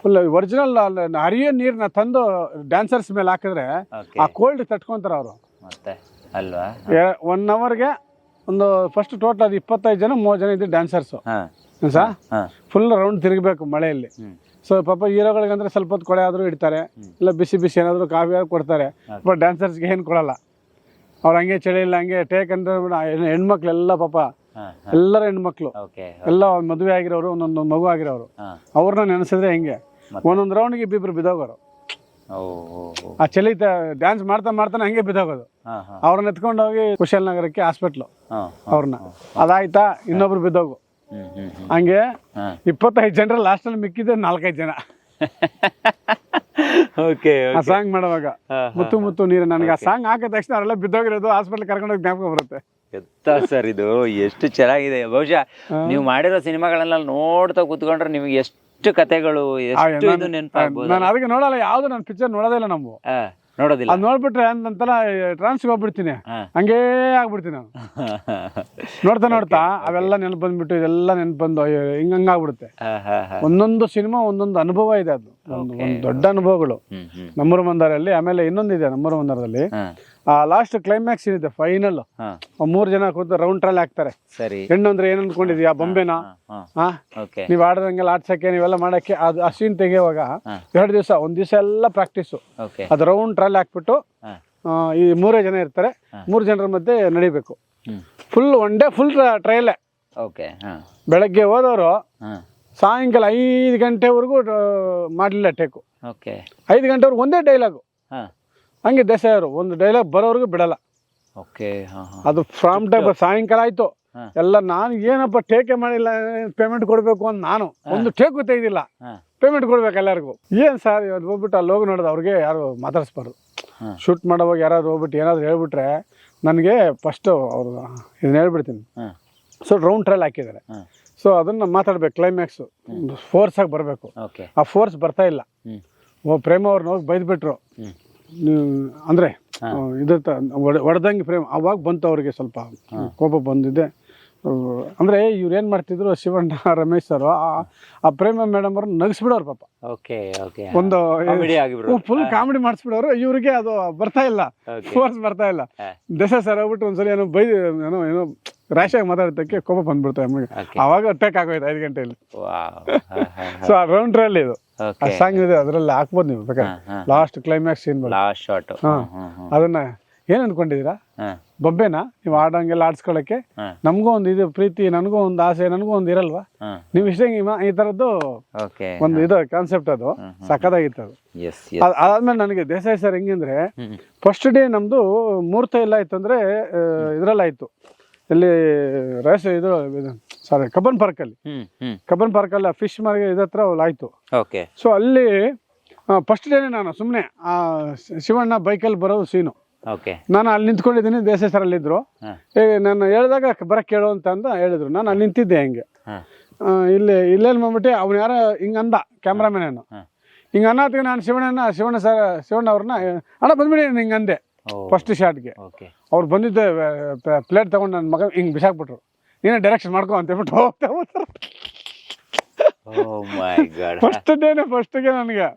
ಫುಲ್ ಒರಿಜಿನಲ್ ಹರಿಯೋ ನೀರ್ನ ತಂದು ಡ್ಯಾನ್ಸರ್ಸ್ ಮೇಲೆ ಹಾಕಿದ್ರೆ ಓಕೆ ಆ ಕೋಲ್ಡ್ ತಟ್ಕೊಂತಾರ ಅವರು. ಮತ್ತೆ? ಅಲ್ವಾ? ಒನ್ ಅವರ್ಗೆ ಒಂದು ಫಸ್ಟ್ ಟೋಟಲ್ ಅದು ಇಪ್ಪತ್ತೈದು ಜನ ಮೂವತ್ತು ಜನ ಇದ್ದು ಡ್ಯಾನ್ಸರ್ಸು ಹಾ. ಸಾ? ಹಾ. ಫುಲ್ ರೌಂಡ್ ತಿರುಗಬೇಕು ಮಳೆಯಲ್ಲಿ. ಹ್ಮ್. ಸೊ ಪಾಪ ಹೀರೋಗಳಿಗೆ ಅಂದ್ರೆ ಸ್ವಲ್ಪ ಹೊತ್ತು ಕೊಳೆ ಆದರೂ ಇಡ್ತಾರೆ. ಇಲ್ಲ ಬಿಸಿ ಬಿಸಿ ಏನಾದರೂ ಕಾಫಿ ಆದ್ರೂ ಕೊಡ್ತಾರೆ. ಬಟ್ ಡ್ಯಾನ್ಸರ್ಸ್ಗೆ ಏನು ಕೊಡಲ್ಲ. ಅವ್ರು ಹಂಗೆ ಚಳಿ ಇಲ್ಲ ಹಂಗೆ ಟೇಕ್ ಅಂದ್ರೆ ಹೆಣ್ಮಕ್ಳೆಲ್ಲ ಪಾಪ ಎಲ್ಲರೂ ಹೆಣ್ಮಕ್ಳು. ಎಲ್ಲ ಮದುವೆ ಆಗಿರೋರು ಒಂದೊಂದು ಮಗು ಆಗಿರೋರು. ಅವ್ರನ್ನ ನೆನೆಸಿದ್ರೆ ಹೆಂಗೆ? ಒಂದೊಂದು ರೌಂಡ್ಗೆ ಇಬ್ಬಿಬ್ರು ಬಿದ್ದೋಗೋರು. ಆ ಚಳಿ ಡ್ಯಾನ್ಸ್ ಮಾಡ್ತಾ ಮಾಡ್ತಾನೆ ಹಂಗೆ ಬಿದ್ದೋಗೋದು. ಅವ್ರನ್ನ ಎತ್ಕೊಂಡು ಹೋಗಿ ಕುಶಾಲನಗರಕ್ಕೆ ಹಾಸ್ಪಿಟ್ಲು ಹಾ ಅವ್ರನ್ನ. ಅದಾಯ್ತಾ ಇನ್ನೊಬ್ರು ಬಿದ್ದೋಗು. ಹಂಗೆ ಇಪ್ಪತ್ತೈದು ಜನರ ಲಾಸ್ಟಲ್ಲಿ ಮಿಕ್ಕಿದ್ದೆ ನಾಲ್ಕೈದು ಜನ. ಓಕೆ ಆ ಸಾಂಗ್ ಮಾಡುವಾಗ. ಮುತ್ತು ಮುತ್ತು ನೀರು ನನಗೆ ಆ ಸಾಂಗ್ ಹಾಕಿದ ತಕ್ಷಣ ಅವರೆಲ್ಲ ಬಿದ್ದೋಗಿರೋದು ಹಾಸ್ಪಿಟ್ಲ್ ಕರ್ಕೊಂಡೋಗಿ ಜ್ಞಾಪಕ ಬರುತ್ತೆ. ಎತ್ತ ಸರ್ ಇದು? ಎಷ್ಟು ಚೆನ್ನಾಗಿದೆ. ಬಹುಶಃ ನೀವು ಮಾಡಿರೋ ಸಿನಿಮಾಗಳನ್ನೆಲ್ಲ ನೋಡ್ತಾ ಕೂತ್ಕೊಂಡ್ರೆ ನಿಮಗೆ ಎಷ್ಟು ಕತೆಗಳು ಎಷ್ಟು ಇದು ನೆನಪಾಗ್ಬೋದು ನಾನು ಅದಕ್ಕೆ ನೋಡಲ್ಲ ಯಾವ್ದು ನಾನು ಪಿಕ್ಚರ್ ನೋಡೋದೇ ಇಲ್ಲ ನಾವು ನೋಡೋದಿಲ್ಲ. ಅದ್ ನೋಡ್ಬಿಟ್ರೆ ನಂತರ ಟ್ರಾನ್ಸ್ ಹೋಗ್ಬಿಡ್ತೀನಿ. ಹಂಗೇ ಆಗ್ಬಿಡ್ತೀನಿ ನಾನು. ನೋಡ್ತಾ ನೋಡ್ತಾ ಅವೆಲ್ಲ ನೆನಪು ಬಂದ್ಬಿಟ್ಟು ಇದೆಲ್ಲ ನೆನಪು ಬಂದು ಅಯ್ಯೋ, ಹಿಂಗ್ ಹಂಗಾಗ್ಬಿಡುತ್ತೆ. ಒಂದೊಂದು ಸಿನಿಮಾ ಒಂದೊಂದು ಅನುಭವ ಇದೆ ಅದು. ಒಂದು ದೊಡ್ಡ ಅನುಭವಗಳು. ನಮ್ಮೂರು ಮಂದಾರಲ್ಲಿ ಆಮೇಲೆ ಇನ್ನೊಂದಿದೆ ನಮ್ಮೂರು ಮಂದಾರದಲ್ಲಿ ಆ ಲಾಸ್ಟ್ ಕ್ಲೈಮ್ಯಾಕ್ಸ್ ಏನಿದೆ ಫೈನಲ್ ಮೂರ್ ಜನ ಕೂತು ರೌಂಡ್ ಟ್ರಾಲ್ ಹಾಕ್ತಾರೆ. ಸರಿ. ಹೆಣ್ಣು ಅಂದ್ರೆ ಏನ್ ಅನ್ಕೊಂಡಿದ್ಯಾ ಬೊಂಬೆನಾ? ನೀವ್ ಆಡದಂಗೆಲ್ಲ ಆಡ್ಸಕ್ಕೆ ನೀವೆಲ್ಲ ಮಾಡಕ್ಕೆ ಅದು ಆ ಸೀನ್ ತೆಗೆಯುವಾಗ. ಎರಡು ದಿವಸ ಒಂದ್ ದಿವಸ ಎಲ್ಲ ಪ್ರಾಕ್ಟೀಸ್ ಅದು ರೌಂಡ್ ಟ್ರಾಲ್ ಹಾಕ್ಬಿಟ್ಟು ಈ ಮೂರೇ ಜನ ಇರ್ತಾರೆ. ಮೂರು ಜನರ ಮಧ್ಯೆ ನಡಿಬೇಕು. Full one day full trial okay ಬೆಳಗ್ಗೆ ಹೋದವರು ಸಾಯಂಕಾಲ ಐದು ಗಂಟೆವರೆಗೂ ಮಾಡಲಿಲ್ಲ ಟೇಕು ಓಕೆ ಐದು ಗಂಟೆವರೆಗೂ ಒಂದೇ ಡೈಲಾಗು ಹಂಗೆ ದೇಸಾಯಿ ಅವರು ಒಂದು ಡೈಲಾಗ್ ಬರೋವರೆಗೂ ಬಿಡಲ್ಲ. ಓಕೆ ಅದು ಫ್ರಾಮ್ ಟೈಮ್ ಸಾಯಂಕಾಲ ಆಯ್ತು. ಎಲ್ಲ ನಾನು ಏನಪ್ಪ ಟೇಕೆ ಮಾಡಿಲ್ಲ ಪೇಮೆಂಟ್ ಕೊಡಬೇಕು ಅಂತ ನಾನು. ಒಂದು ಟೇಕು ತೆಗೆದಿಲ್ಲ. ಪೇಮೆಂಟ್ ಕೊಡ್ಬೇಕು ಎಲ್ಲರಿಗೂ. ಏನು ಸರ್ ಇವತ್ತು ಹೋಗ್ಬಿಟ್ಟು ಅಲ್ಲಿ ಹೋಗಿ ನೋಡೋದು ಅವ್ರಿಗೆ ಯಾರು ಮಾತಾಡಿಸ್ಬಾರ್ದು. ಶೂಟ್ ಮಾಡೋವಾಗ ಯಾರಾದ್ರು ಹೋಗ್ಬಿಟ್ಟು ಏನಾದ್ರು ಹೇಳ್ಬಿಟ್ರೆ ನನಗೆ ಫಸ್ಟ್ ಅವರು ಇದನ್ನ ಹೇಳ್ಬಿಡ್ತೀನಿ. ಸೊ ರೌಂಡ್ ಟ್ರೈಲ್ ಹಾಕಿದ್ದಾರೆ. ಸೊ ಅದನ್ನು ಮಾತಾಡ್ಬೇಕು ಕ್ಲೈಮ್ಯಾಕ್ಸು ಫೋರ್ಸ್ ಆಗಿ ಬರಬೇಕು. ಆ ಫೋರ್ಸ್ ಬರ್ತಾ ಇಲ್ಲ. ಓ ಪ್ರೇಮ ಅವ್ರನ್ನ ಹೋಗಿ ಬೈದ್ಬಿಟ್ರು. ಅಂದರೆ ಇದು ಫ್ರೇಮ್ ಪ್ರೇಮ ಅವಾಗ ಬಂತು ಅವ್ರಿಗೆ ಸ್ವಲ್ಪ ಕೋಪ ಬಂದಿದೆ. ಅಂದರೆ ಇವ್ರು ಏನು ಮಾಡ್ತಿದ್ರು ಶಿವಣ್ಣ ರಮೇಶ್ ಸರ್ ಆ ಪ್ರೇಮ ಮೇಡಮ್ ಅವ್ರನ್ನ ನಗಿಸ್ಬಿಡೋರು ಪಾಪ. Okay okay. ಒಂದು ಫುಲ್ ಕಾಮಿಡಿ ಮಾಡಿಸ್ಬಿಡೋರು ಇವ್ರಿಗೆ ಅದು ಬರ್ತಾ ಇಲ್ಲ. ಫೋರ್ಸ್ ಬರ್ತಾ ಇಲ್ಲ. ದೇಶ ಸರ್ ಹೋಗ್ಬಿಟ್ಟು ಒಂದ್ಸಲ ಏನೋ ಬೈ ಏನೋ ಏನೋ ರ್ಯಾಶಾಗಿ ಮಾತಾಡೋದಕ್ಕೆ ಕೋಪ ಬಂದ್ಬಿಡ್ತಾರೆ ನಮಗೆ. ಅವಾಗ ಅಟ್ಯಾಕ್ ಆಗೋಯ್ತು ಐದು ಗಂಟೆಯಲ್ಲಿ ಸೊ ಆ ರೌಂಡ್ ಟ್ರೈಲ್ ಇದು. ಆ ಸಾಂಗ್ ಇದೆ ಅದರಲ್ಲಿ ಹಾಕ್ಬೋದು ನೀವು ಬೇಕಾದ್ರೆ. Last climax scene last shot ಅದನ್ನ ಏನ್ ಅನ್ಕೊಂಡಿದೀರಾ ಬೊಬ್ಬೆನ ನೀವು ಆಡಂಗೆಲ್ಲ ಆಡ್ಸ್ಕೊಳಕ್ಕೆ ನಮ್ಗೂ ಒಂದು ಇದು ಪ್ರೀತಿ ನನಗೂ ಒಂದು ಆಸೆ ನನಗೂ ಒಂದು ಇರಲ್ವಾ? ನೀವು ಇಷ್ಟೇ ಈ ತರದ್ದು ಒಂದು ಇದು ಕಾನ್ಸೆಪ್ಟ್ ಅದು. ಸಖತ್ತಾಗಿತ್ತು ಅದು. ಅದಾದ್ಮೇಲೆ ನನಗೆ ದೇಸಾಯಿ ಸರ್ ಹೆಂಗಂದ್ರೆ ಫಸ್ಟ್ ಡೇ ನಮ್ದು ಮುಹೂರ್ತ ಎಲ್ಲ ಆಯ್ತು ಅಂದ್ರೆ ಇದ್ರಲ್ಲಾಯ್ತು. ಇಲ್ಲಿ ರೈಸ್ ಇದು ಸಾರಿ ಕಬ್ಬನ್ ಪಾರ್ಕ್ ಅಲ್ಲಿ. ಕಬ್ಬನ್ ಕಬ್ಬನ್ ಪಾರ್ಕಲ್ಲಿ ಫಿಶ್ ಮಾರ್ಗ ಇದತ್ರ ಆಯ್ತು. ಓಕೆ ಸೊ ಅಲ್ಲಿ ಫಸ್ಟ್ ಡೇನೆ ನಾನು ಸುಮ್ಮನೆ ಶಿವಣ್ಣ ಬೈಕಲ್ಲಿ ಬರೋದು ಸೀನು ಓಕೆ ನಾನು ಅಲ್ಲಿ ನಿಂತ್ಕೊಂಡಿದ್ದೀನಿ ದೇಸಾಯಿ ಸರ್ ಅಲ್ಲಿದ್ರು ಹಾ. ಏ ನಾನು ಹೇಳಿದಾಗ ಬರಕ್ ಕೇಳು ಅಂತ ಅಂದ ಹೇಳಿದ್ರು. ನಾನು ಅಲ್ಲಿ ನಿಂತಿದ್ದೆ ಹೆಂಗೆ. ಇಲ್ಲಿ ಇಲ್ಲೇನು ಬಂದ್ಬಿಟ್ಟು ಅವ್ನು ಯಾರ ಹಿಂಗೆ ಅಂದ ಕ್ಯಾಮ್ರಾಮನ್ ಏನು ಹಿಂಗೆ ಅನ್ನೋದಕ್ಕೆ ನಾನು ಶಿವಣ್ಣನ ಶಿವಣ್ಣ ಸರ್ ಶಿವಣ್ಣ ಅವ್ರನ್ನ ಅಣ್ಣ ಬಂದ್ಬಿಡಿ ಹಿಂಗೆ ಅಂದೆ. ಫಸ್ಟ್ ಶಾಟ್ಗೆ ಅವ್ರು ಬಂದಿದ್ದೆ ಪ್ಲೇಟ್ ತಗೊಂಡು ನನ್ನ ಮಗ ಹಿಂಗೆ ಬಿಸಾಕ್ಬಿಟ್ರು. ನೀನೇ ಡೈರೆಕ್ಷನ್ ಮಾಡ್ಕೊ ಅಂತ ಹೇಳ್ಬಿಟ್ಟು ಹೋಗ್ತಾ ಫಸ್ಟ್ ಡೇನೆ ಫಸ್ಟ್ಗೆ ನನಗೆ.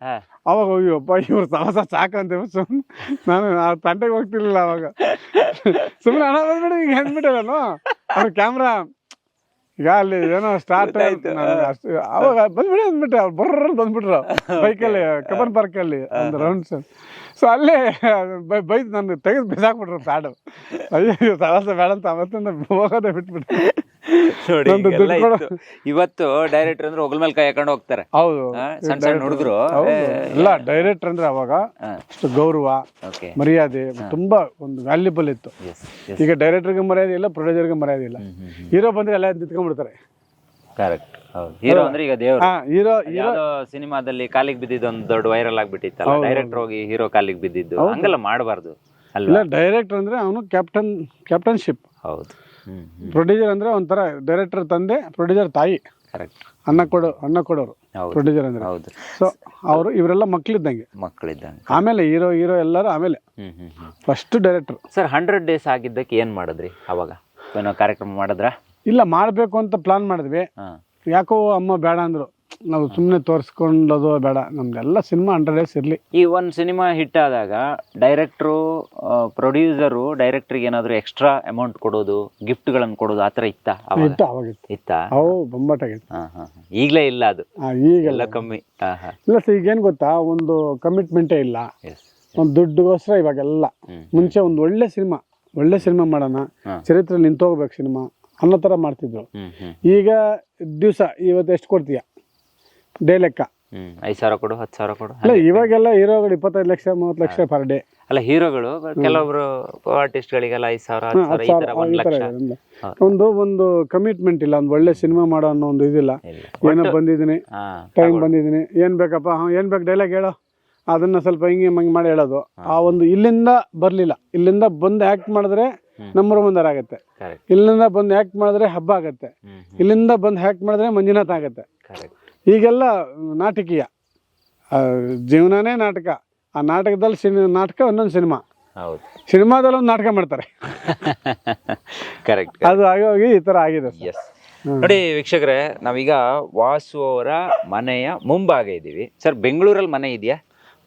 ಅವಾಗ ಅಯ್ಯಪ್ಪ ಇವ್ರು ಸಾಹಸ ಸಾಕು ಅಂತ ಸುಮ್ಮನೆ ನಾನು ಆ ತಂಟೆಗೆ ಹೋಗ್ತಿರ್ಲಿಲ್ಲ ಅವಾಗ. ಸುಮ್ಮನೆ ಹಣ ಬಂದ್ಬಿಟ್ಟು ಹಿಂಗೆ ಅಂದ್ಬಿಟ್ಟೆ ನಾನು. ಅವ್ರ ಕ್ಯಾಮ್ರಾ ಈಗ ಅಲ್ಲಿ ಏನೋ ಸ್ಟಾರ್ಟ್ ಅವಾಗ ಬಂದ್ಬಿಡಿ ಅಂದ್ಬಿಟ್ರೆ ಅವ್ರು ಬರ್ರ ಬಂದ್ಬಿಟ್ರು. ಬೈಕಲ್ಲಿ ಕಬ್ಬನ್ ಪಾರ್ಕಲ್ಲಿ ಒಂದು ರೌಂಡ್ಸ್ ಸೊ ಅಲ್ಲೇ ಬೈದು ನಾನು ತೆಗೆದು ಬಿಸಾಕ್ಬಿಟ್ರು ಪ್ಯಾಡು ಅಯ್ಯೋ ಸಾಹಸ ಬೇಡ ಅಂತ ಅವತ್ತಿಂದ ಹೋಗೋದೇ ಬಿಟ್ಬಿಟ್ಟು. ನೋಡಿ ಹಿಂಗೆಲ್ಲ ಇತ್ತು. ಇವತ್ತು ಡೈರೆಕ್ಟರ್ ಅಂದ್ರೆ ಒಗಲ್ ಮೇಲೆ ಕೈ ಹಾಕೊಂಡು ಹೋಗ್ತಾರೆ. ಹೌದು. ಸಣ್ಣ ಸಣ್ಣ ಹುಡುಗರು. ಇಲ್ಲ ಡೈರೆಕ್ಟರ್ ಅಂದ್ರೆ ಅವಾಗ ಅಷ್ಟು ಗೌರವ ಓಕೆ ಮರ್ಯಾದೆ ತುಂಬಾ ಒಂದು ವ್ಯಾಲ್ಯೂಬಲ್ ಇತ್ತು. ಎಸ್ ಎಸ್ ಈಗ ಡೈರೆಕ್ಟರ್ಗೆ ಮರ್ಯಾದೆ ಇಲ್ಲ ಪ್ರೊಡ್ಯೂಸರ್ಗೆ ಮರ್ಯಾದೆ ಇಲ್ಲ. ಹೀರೋ ಬಂದ್ರೆ ಎಲ್ಲ ನಿಂತ್ಕೊಂಡ್ಬಿಡ್ತಾರೆ. ಕರೆಕ್ಟ್ ಹೌದು. ಹೀರೋ ಅಂದ್ರೆ ಈಗ ದೇವರು. ಹಾ ಹೀರೋ ಯಾವ್ದೋ ಸಿನಿಮಾದಲ್ಲಿ ಕಾಲಿಗೆ ಬಿದ್ದಿದ್ದು ಒಂದು ದೊಡ್ಡ ವೈರಲ್ ಆಗ್ಬಿಟ್ಟಿತ್ತಲ್ಲ ಡೈರೆಕ್ಟರ್ ಹೋಗಿ ಹೀರೋ ಕಾಲಿಗೆ ಬಿದ್ದಿದ್ದು. ಹಂಗೆಲ್ಲ ಮಾಡಬಾರ್ದು ಇಲ್ಲ ಡೈರೆಕ್ಟರ್ ಅಂದ್ರೆ ಅವನು ಕ್ಯಾಪ್ಟನ್ ಕ್ಯಾಪ್ಟನ್ಶಿಪ್ ಹೌದು. ಪ್ರೊಡ್ಯೂಸರ್ ಅಂದ್ರೆ ಒಂಥರ ಡೈರೆಕ್ಟರ್ ತಂದೆ ಪ್ರೊಡ್ಯೂಸರ್ ತಾಯಿ. ಕರೆಕ್ಟ್ ಅನ್ನ ಕೊಡೋ ಅನ್ನ ಕೊಡೋರು ಹೌದು. ಪ್ರೊಡ್ಯೂಸರ್ ಅಂದ್ರೆ. ಹೌದು. ಸೊ ಅವರು ಇವರೆಲ್ಲ ಮಕ್ಕಳಿದ್ದಂಗೆ ಮಕ್ಕಳಿದ್ದಂಗೆ ಆಮೇಲೆ ಹೀರೋ ಹೀರೋ ಎಲ್ಲರೂ ಆಮೇಲೆ. ಹ್ಮ್ ಹ್ಮ್ ಹ್ಮ್. First director sir hundred days ಆಗಿದ್ದಕ್ಕೆ ಏನು ಮಾಡಿದ್ರಿ ಅವಾಗ? ಏನೋ ಕಾರ್ಯಕ್ರಮ ಮಾಡಿದ್ರಾ? ಇಲ್ಲ ಮಾಡಬೇಕು ಅಂತ ಪ್ಲಾನ್ ಮಾಡಿದ್ವಿ. ಹಾ. ಯಾಕೋ ಅಮ್ಮ ಬೇಡ ಅಂದ್ರು. ನಾವು ಸುಮ್ಮನೆ ತೋರಿಸ್ಕೊಂಡದು ಬೇಡ. ನಮ್ದೆಲ್ಲ ಸಿನಿಮಾ ಹಂಡ್ರೆಡ್ ಡೇಸ್ ಇರಲಿ. ಈ ಒಂದು ಸಿನಿಮಾ ಹಿಟ್ ಆದಾಗ ಡೈರೆಕ್ಟ್ರು ಪ್ರೊಡ್ಯೂಸರು ಡೈರೆಕ್ಟ್ರಿಗೆ ಏನಾದರೂ ಎಕ್ಸ್ಟ್ರಾ ಅಮೌಂಟ್ ಕೊಡೋದು ಗಿಫ್ಟ್ಗಳನ್ನು ಕೊಡೋದು ಆ ಥರ ಇತ್ತ? ಇತ್ತ ಇತ್ತು ಅವಾಗಿತ್ತು ಇತ್ತಾ. ಅವು ಬೊಂಬಾಟಾಗಿತ್ತು. ಹಾಂ ಹಾಂ ಈಗಲೇ ಇಲ್ಲ ಅದು. ಈಗೆಲ್ಲ. ಎಲ್ಲ ಕಮ್ಮಿ. ಹಾಂ ಹಾಂ. ಇಲ್ಲ ಸರ್ ಈಗೇನು ಗೊತ್ತಾ? ಒಂದು ಕಮಿಟ್ಮೆಂಟೇ ಇಲ್ಲ. ಎಸ್ ಒಂದು ದುಡ್ಡುಗೋಸ್ಕರ ಇವಾಗೆಲ್ಲ. ಮುಂಚೆ ಒಂದು ಒಳ್ಳೆ ಸಿನಿಮಾ ಒಳ್ಳೆ ಸಿನಿಮಾ ಮಾಡೋಣ. ಚರಿತ್ರೆ ನಿಂತೋಗ್ಬೇಕು ಸಿನಿಮಾ ಅನ್ನೋ ಥರ ಮಾಡ್ತಿದ್ರು. ಈಗ ದಿವಸ ಇವತ್ತು ಎಷ್ಟು ಕೊಡ್ತೀಯ? ಡೇ ಲೆಕ್ಕ. ಐದು ಸಾವಿರ ಕೊಡು ಹತ್ತು ಸಾವಿರ ಕೊಡು. ಅಲ್ಲ ಇವಾಗೆಲ್ಲ ಹೀರೋಗಳು ಇಪ್ಪತ್ತೈದು ಲಕ್ಷ ಮೂವತ್ತು ಲಕ್ಷ ಪರ್ ಡೇ ಅಲ್ಲ ಹೀರೋಗಳು ಕೆಲವೊಬ್ರು ಆರ್ಟಿಸ್ಟ್ಗಳಿಗೆಲ್ಲ ಐದು ಸಾವಿರ ಹತ್ತು ಸಾವಿರ ಈ ಒಂದು ಲಕ್ಷ. ಒಂದು. ಒಂದು ಕಮಿಟ್ಮೆಂಟ್ ಇಲ್ಲ ಒಂದು ಒಳ್ಳೆ ಸಿನಿಮಾ ಮಾಡೋ ಅನ್ನೋ ಒಂದು ಇದಿಲ್ಲ. ಏನೋ ಬಂದಿದ್ದೀನಿ ಹಾಂ ಟೈಮ್ ಬಂದಿದ್ದೀನಿ ಏನ್ ಬೇಕಪ್ಪ? ಹಾ ಏನ್ ಬೇಕು ಡೈಲಾಗ್ ಹೇಳೋ. ಅದನ್ನ ಸ್ವಲ್ಪ ಹಿಂಗೆ ಹಿಂಗೆ ಮಾಡಿ ಹೇಳೋದು. ಆ ಒಂದು ಇಲ್ಲಿಂದ ಬರ್ಲಿಲ್ಲ. ಇಲ್ಲಿಂದ ಬಂದು ಆಕ್ಟ್ ಮಾಡಿದ್ರೆ ನಂಬರ್ ಒಂದರ ಆಗತ್ತೆ. ಇಲ್ಲಿಂದ ಬಂದು ಆಕ್ಟ್ ಮಾಡಿದ್ರೆ ಹಬ್ಬ ಆಗತ್ತೆ. ಇಲ್ಲಿಂದ ಬಂದು ಆಕ್ಟ್ ಮಾಡಿದ್ರೆ ಮಂಜುನಾಥ್ ಆಗತ್ತೆ. ಈಗೆಲ್ಲ ನಾಟಕೀಯ. ಜೀವನನೇ ನಾಟಕ. ಆ ನಾಟಕದಲ್ಲಿ ಸಿನಿ ನಾಟಕ ಒಂದೊಂದು ಸಿನಿಮಾ. ಹೌದು. ಸಿನಿಮಾದಲ್ಲಿ ಒಂದು ನಾಟಕ ಮಾಡ್ತಾರೆ. ಕರೆಕ್ಟ್ ಅದು ಆಗಿ ಹೋಗಿ ಈ ಥರ ಆಗಿದೆ ಎಸ್ ನೋಡಿ ವೀಕ್ಷಕರೇ ನಾವೀಗ ವಾಸು ಅವರ ಮನೆಯ ಮುಂಭಾಗ ಇದ್ದೀವಿ. ಸರ್ ಬೆಂಗಳೂರಲ್ಲಿ ಮನೆ ಇದೆಯಾ?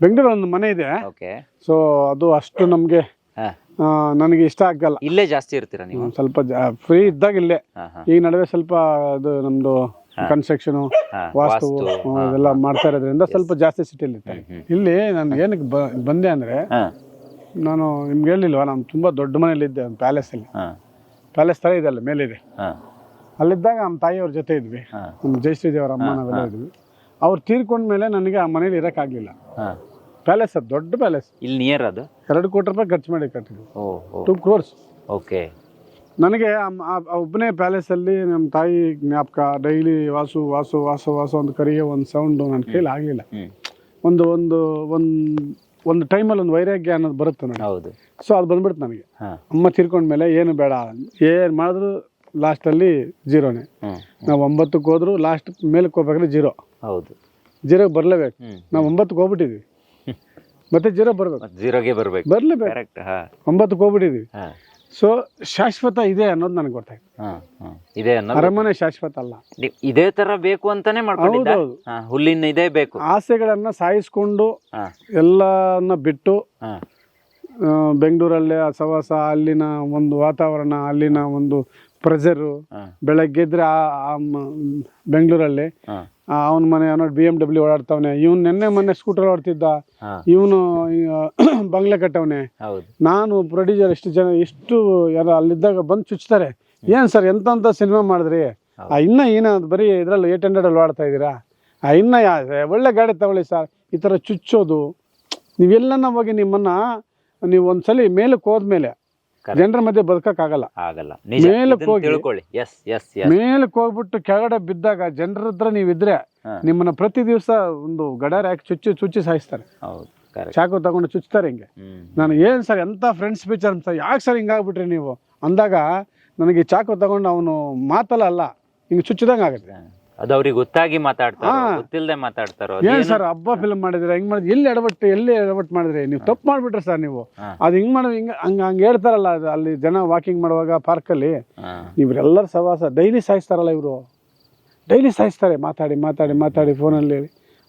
ಬೆಂಗಳೂರಲ್ಲಿ ಒಂದು ಮನೆ ಇದೆ. ಓಕೆ ಸೊ ಅದು ಅಷ್ಟು ನಮಗೆ ಹಾ. ನನಗೆ ಇಷ್ಟ ಆಗಲ್ಲ. ಇಲ್ಲೇ ಜಾಸ್ತಿ ಇರ್ತೀರಾ ನೀವು? ಸ್ವಲ್ಪ ಫ್ರೀ ಇದ್ದಾಗ ಇಲ್ಲೇ. ಹಾ ಹಾ. ಈ ನಡುವೆ ಸ್ವಲ್ಪ ಅದು ನಮ್ದು ಕನ್ಸ್ಟ್ರಕ್ಷನ್ ವಾಸ್ತು ಇದೆಲ್ಲ ಮಾಡ್ತಾ ಇರೋದ್ರಿಂದ ಸ್ವಲ್ಪ ಜಾಸ್ತಿ ಸಿಟಿಲಿ ಇರ್ತಾರೆ ಇಲ್ಲಿ ನಾನು ಏನಕ್ಕೆ ಬ- ಬಂದೆ ಅಂದ್ರೆ ನಾನು ನಿಮ್ಗೆ ಹೇಳಿಲ್ವಾ ನಾನು ತುಂಬಾ ದೊಡ್ಡ ಮನೆಯಲ್ಲಿ ಒಂದು ಪ್ಯಾಲೇಸ್ ಅಲ್ಲಿ ಪ್ಯಾಲೇಸ್ ತರ ಇದೆ ಅಲ್ಲ ಮೇಲಿದೆ ಅಲ್ಲಿದ್ದಾಗ ನಮ್ಮ ತಾಯಿಯವ್ರ ಜೊತೆ ಇದ್ವಿ. ನಮ್ಮ ಜಯಶ್ರೀ ದೇವರ ಅಮ್ಮ ನಾವೆಲ್ಲ ಇದ್ವಿ. ಅವ್ರು ತೀರ್ಕೊಂಡ್ಮೇಲೆ ನನಗೆ ಆ ಮನೇಲಿ ಇರೋಕ್ಕಾಗಲಿಲ್ಲ ಪ್ಯಾಲೇಸ್ ಅದು ದೊಡ್ಡ ಪ್ಯಾಲೇಸ್. ಇಲ್ಲಿ ನಿಯರ್ ಅದು? ಎರಡು ಕೋಟಿ ರೂಪಾಯಿ ಖರ್ಚು ಮಾಡಿ ಕಟ್ಟಿದ್ವಿ ಕೋರ್ಸ್ ಓ. ಟೂ ಕ್ರೋರ್ಸ್ ಓಕೆ ನನಗೆ ಒಬ್ಬನೇ ಪ್ಯಾಲೇಸಲ್ಲಿ ನಮ್ಮ ತಾಯಿ ಜ್ಞಾಪಕ ಡೈಲಿ ವಾಸು ವಾಸು ವಾಸು ವಾಸು ಅಂತ ಕರೆಯೋ ಒಂದು ಸೌಂಡು ನನ್ನ ಕೈಲಿ ಆಗಲಿಲ್ಲ. ಒಂದು ಒಂದು ಒಂದು ಒಂದು ಟೈಮಲ್ಲಿ ಒಂದು ವೈರಾಗ್ಯ ಅನ್ನೋದು ಬರುತ್ತೆ ನನಗೆ. ಹೌದು. ಸೊ ಅದು ಬಂದ್ಬಿಡ್ತು ನನಗೆ. ಅಮ್ಮ ತೀರ್ಕೊಂಡ್ಮೇಲೆ ಏನು ಬೇಡ ಏನು ಮಾಡಿದ್ರು ಲಾಸ್ಟಲ್ಲಿ ಜೀರೋನೇ. ನಾವು ಒಂಬತ್ತಕ್ಕೆ ಹೋದ್ರು ಲಾಸ್ಟ್ ಮೇಲಕ್ಕೆ ಹೋಗ್ಬೇಕಾದ್ರೆ ಜೀರೋ. ಹೌದು. ಜೀರೋಗೆ ಬರಲೇಬೇಕು. ನಾವು ಒಂಬತ್ತಕ್ಕೆ ಹೋಗ್ಬಿಟ್ಟಿದ್ವಿ. ಮತ್ತೆ ಜೀರೋ ಬರಬೇಕು. ಜೀರೋಗೆ ಬರ್ಬೇಕು. ಬರಲೇಬೇಕು. ಒಂಬತ್ತಕ್ಕೆ ಹೋಗ್ಬಿಟ್ಟಿದ್ವಿ. ಸೊ ಶಾಶ್ವತ ಇದೆ ಅನ್ನೋದು ನನಗೆ ಗೊತ್ತಾಯ್ತು. ಇದೆ ಅನ್ನೋದು ಅರಮನೆ ಶಾಶ್ವತ ಅಲ್ಲ. ಇದೆ ಇದೇ ತರ ಬೇಕು ಅಂತಾನೆ ಮಾಡ್ಕೊಂಡಿದ್ದ? ಹೌದೌದು. ಹಾ ಹುಲ್ಲಿನ ಇದೇ ಬೇಕು. ಆಸೆಗಳನ್ನ ಸಾಯಿಸ್ಕೊಂಡು ಹಾ. ಎಲ್ಲನ್ನ ಬಿಟ್ಟು ಹಾ. ಆ, ಬೆಂಗಳೂರಲ್ಲೇ ಆ ಸವಾಸ ಅಲ್ಲಿನ ಒಂದು ವಾತಾವರಣ ಅಲ್ಲಿನ ಒಂದು ಪ್ರೆಸರು ಹಾ. ಬೆಳಗ್ಗೆ ಎದ್ರೆ ಆ ಆ ಮ- ಬೆಂಗಳೂರಲ್ಲಿ ಹಾ. ಅವನ ಮನೆ ನೋಡಿ ಬಿ ಎಂ ಡಬ್ಲ್ಯೂ ಓಡಾಡ್ತಾವನೆ. ಇವನು ನಿನ್ನೆ ಮೊನ್ನೆ ಸ್ಕೂಟರ್ ಓಡ್ತಿದ್ದ. ಇವನು ಬಂಗ್ಲೆ ಕಟ್ಟವನೆ. ನಾನು ಪ್ರೊಡ್ಯೂಸರ್ ಎಷ್ಟು ಜನ ಎಷ್ಟು ಯಾರು ಅಲ್ಲಿದ್ದಾಗ ಬಂದು ಚುಚ್ತಾರೆ. ಏನು ಸರ್ ಎಂತ ಸಿನಿಮಾ ಮಾಡಿದ್ರಿ? ಆ ಇನ್ನ ಏನ ಬರೀ ಇದ್ರಲ್ಲಿ ಏಟ್ ಹಂಡ್ರೆಡಲ್ಲಿ ಓಡ್ತಾ ಇದ್ದೀರಾ? ಆ ಇನ್ನ ಒಳ್ಳೆ ಗಾಡಿ ತಗೊಳ್ಳಿ ಸರ್. ಈ ಥರ ಚುಚ್ಚೋದು. ನೀವೆಲ್ಲನ ಹೋಗಿ ನಿಮ್ಮನ್ನ ನೀವು ಒಂದ್ಸಲಿ ಮೇಲಕ್ಕೆ ಹೋದ್ಮೇಲೆ ಜನರ ಮಧ್ಯೆ ಬದುಕಕ್ಕಾಗಲ್ಲ. ಆಗಲ್ಲ. ನಿಜ. ಮೇಲಕ್ಕೆ ಇದನ್ನ ಹೋಗಿ- ತಿಳ್ಕೊಳ್ಳಿ. ಎಸ್ ಎಸ್ ಎಸ್ ಮೇಲಕ್ಕೆ ಹೋಗ್ಬಿಟ್ಟು ಕೆಳಗಡೆ ಬಿದ್ದಾಗ ಜನರ ಹತ್ರ ನೀವಿದ್ರೆ. ನಿಮ್ಮನ್ನ ಪ್ರತಿ ದಿವಸ ಒಂದು ಗಡಾರ ಹಾಕಿ ಚುಚ್ಚಿ ಚುಚ್ಚಿ ಸಾಯಿಸ್ತಾರೆ. ಹೌದು ಕರೆಕ್ಟ್ ಚಾಕು ತಗೊಂಡು ಚುಚ್ತಾರೆ ಹಿಂಗೆ. ಹ್ಮ್ ನಾನು ಏನ್ ಸರ್ ಎಂಥ ಫ್ರೆಂಡ್ಸ್ ಪಿಕ್ಚರ್ ಅಂತ ಯಾಕೆ ಸರ್ ಹಿಂಗಾಗ್ಬಿಟ್ರಿ ನೀವು? ಅಂದಾಗ ನನಗೆ ಈ ಚಾಕು ತಗೊಂಡು ಅವನು ಮಾತಲ್ಲ ಅಲ್ಲ ಹಿಂಗೆ ಚುಚ್ಚಿದಂಗೆ ಆಗುತ್ತೆ. ಅದು ಅವ್ರಿಗೆ ಗೊತ್ತಾಗಿ ಮಾತಾಡ್ತಾರೋ ಗೊತ್ತಿಲ್ಲದೆ ಮಾತಾಡ್ತಾರೋ ಏನ್ ಸರ್ ಹಬ್ಬ ಫಿಲ್ಮ್ ಮಾಡಿದ್ರೆ ಹೆಂಗ್ ಮಾಡಿದ್ರೆ ಎಲ್ಲಿ ಎಡವಟ್ಟು ಎಲ್ಲಿ ಎಡವಟ್ಟು ಮಾಡಿದ್ರೆ? ನೀವು ತಪ್ಪು ಮಾಡ್ಬಿಟ್ರೆ ಸರ್ ನೀವು. ಅದು ಹಿಂಗ್ ಮಾಡೋದು ಹಿಂಗೆ ಹಂಗ ಹಂಗೆ ಹೇಳ್ತಾರಲ್ಲ ಅದು ಅಲ್ಲಿ ಜನ ವಾಕಿಂಗ್ ಮಾಡುವಾಗ ಪಾರ್ಕಲ್ಲಿ ಅಲ್ಲಿ. ಇವರೆಲ್ಲರ ಸವಾಸ ಡೈಲಿ ಸಾಯಿಸ್ತಾರಲ್ಲ ಇವರು. ಡೈಲಿ ಸಾಯಿಸ್ತಾರೆ ಮಾತಾಡಿ ಮಾತಾಡಿ ಮಾತಾಡಿ ಫೋನಲ್ಲಿ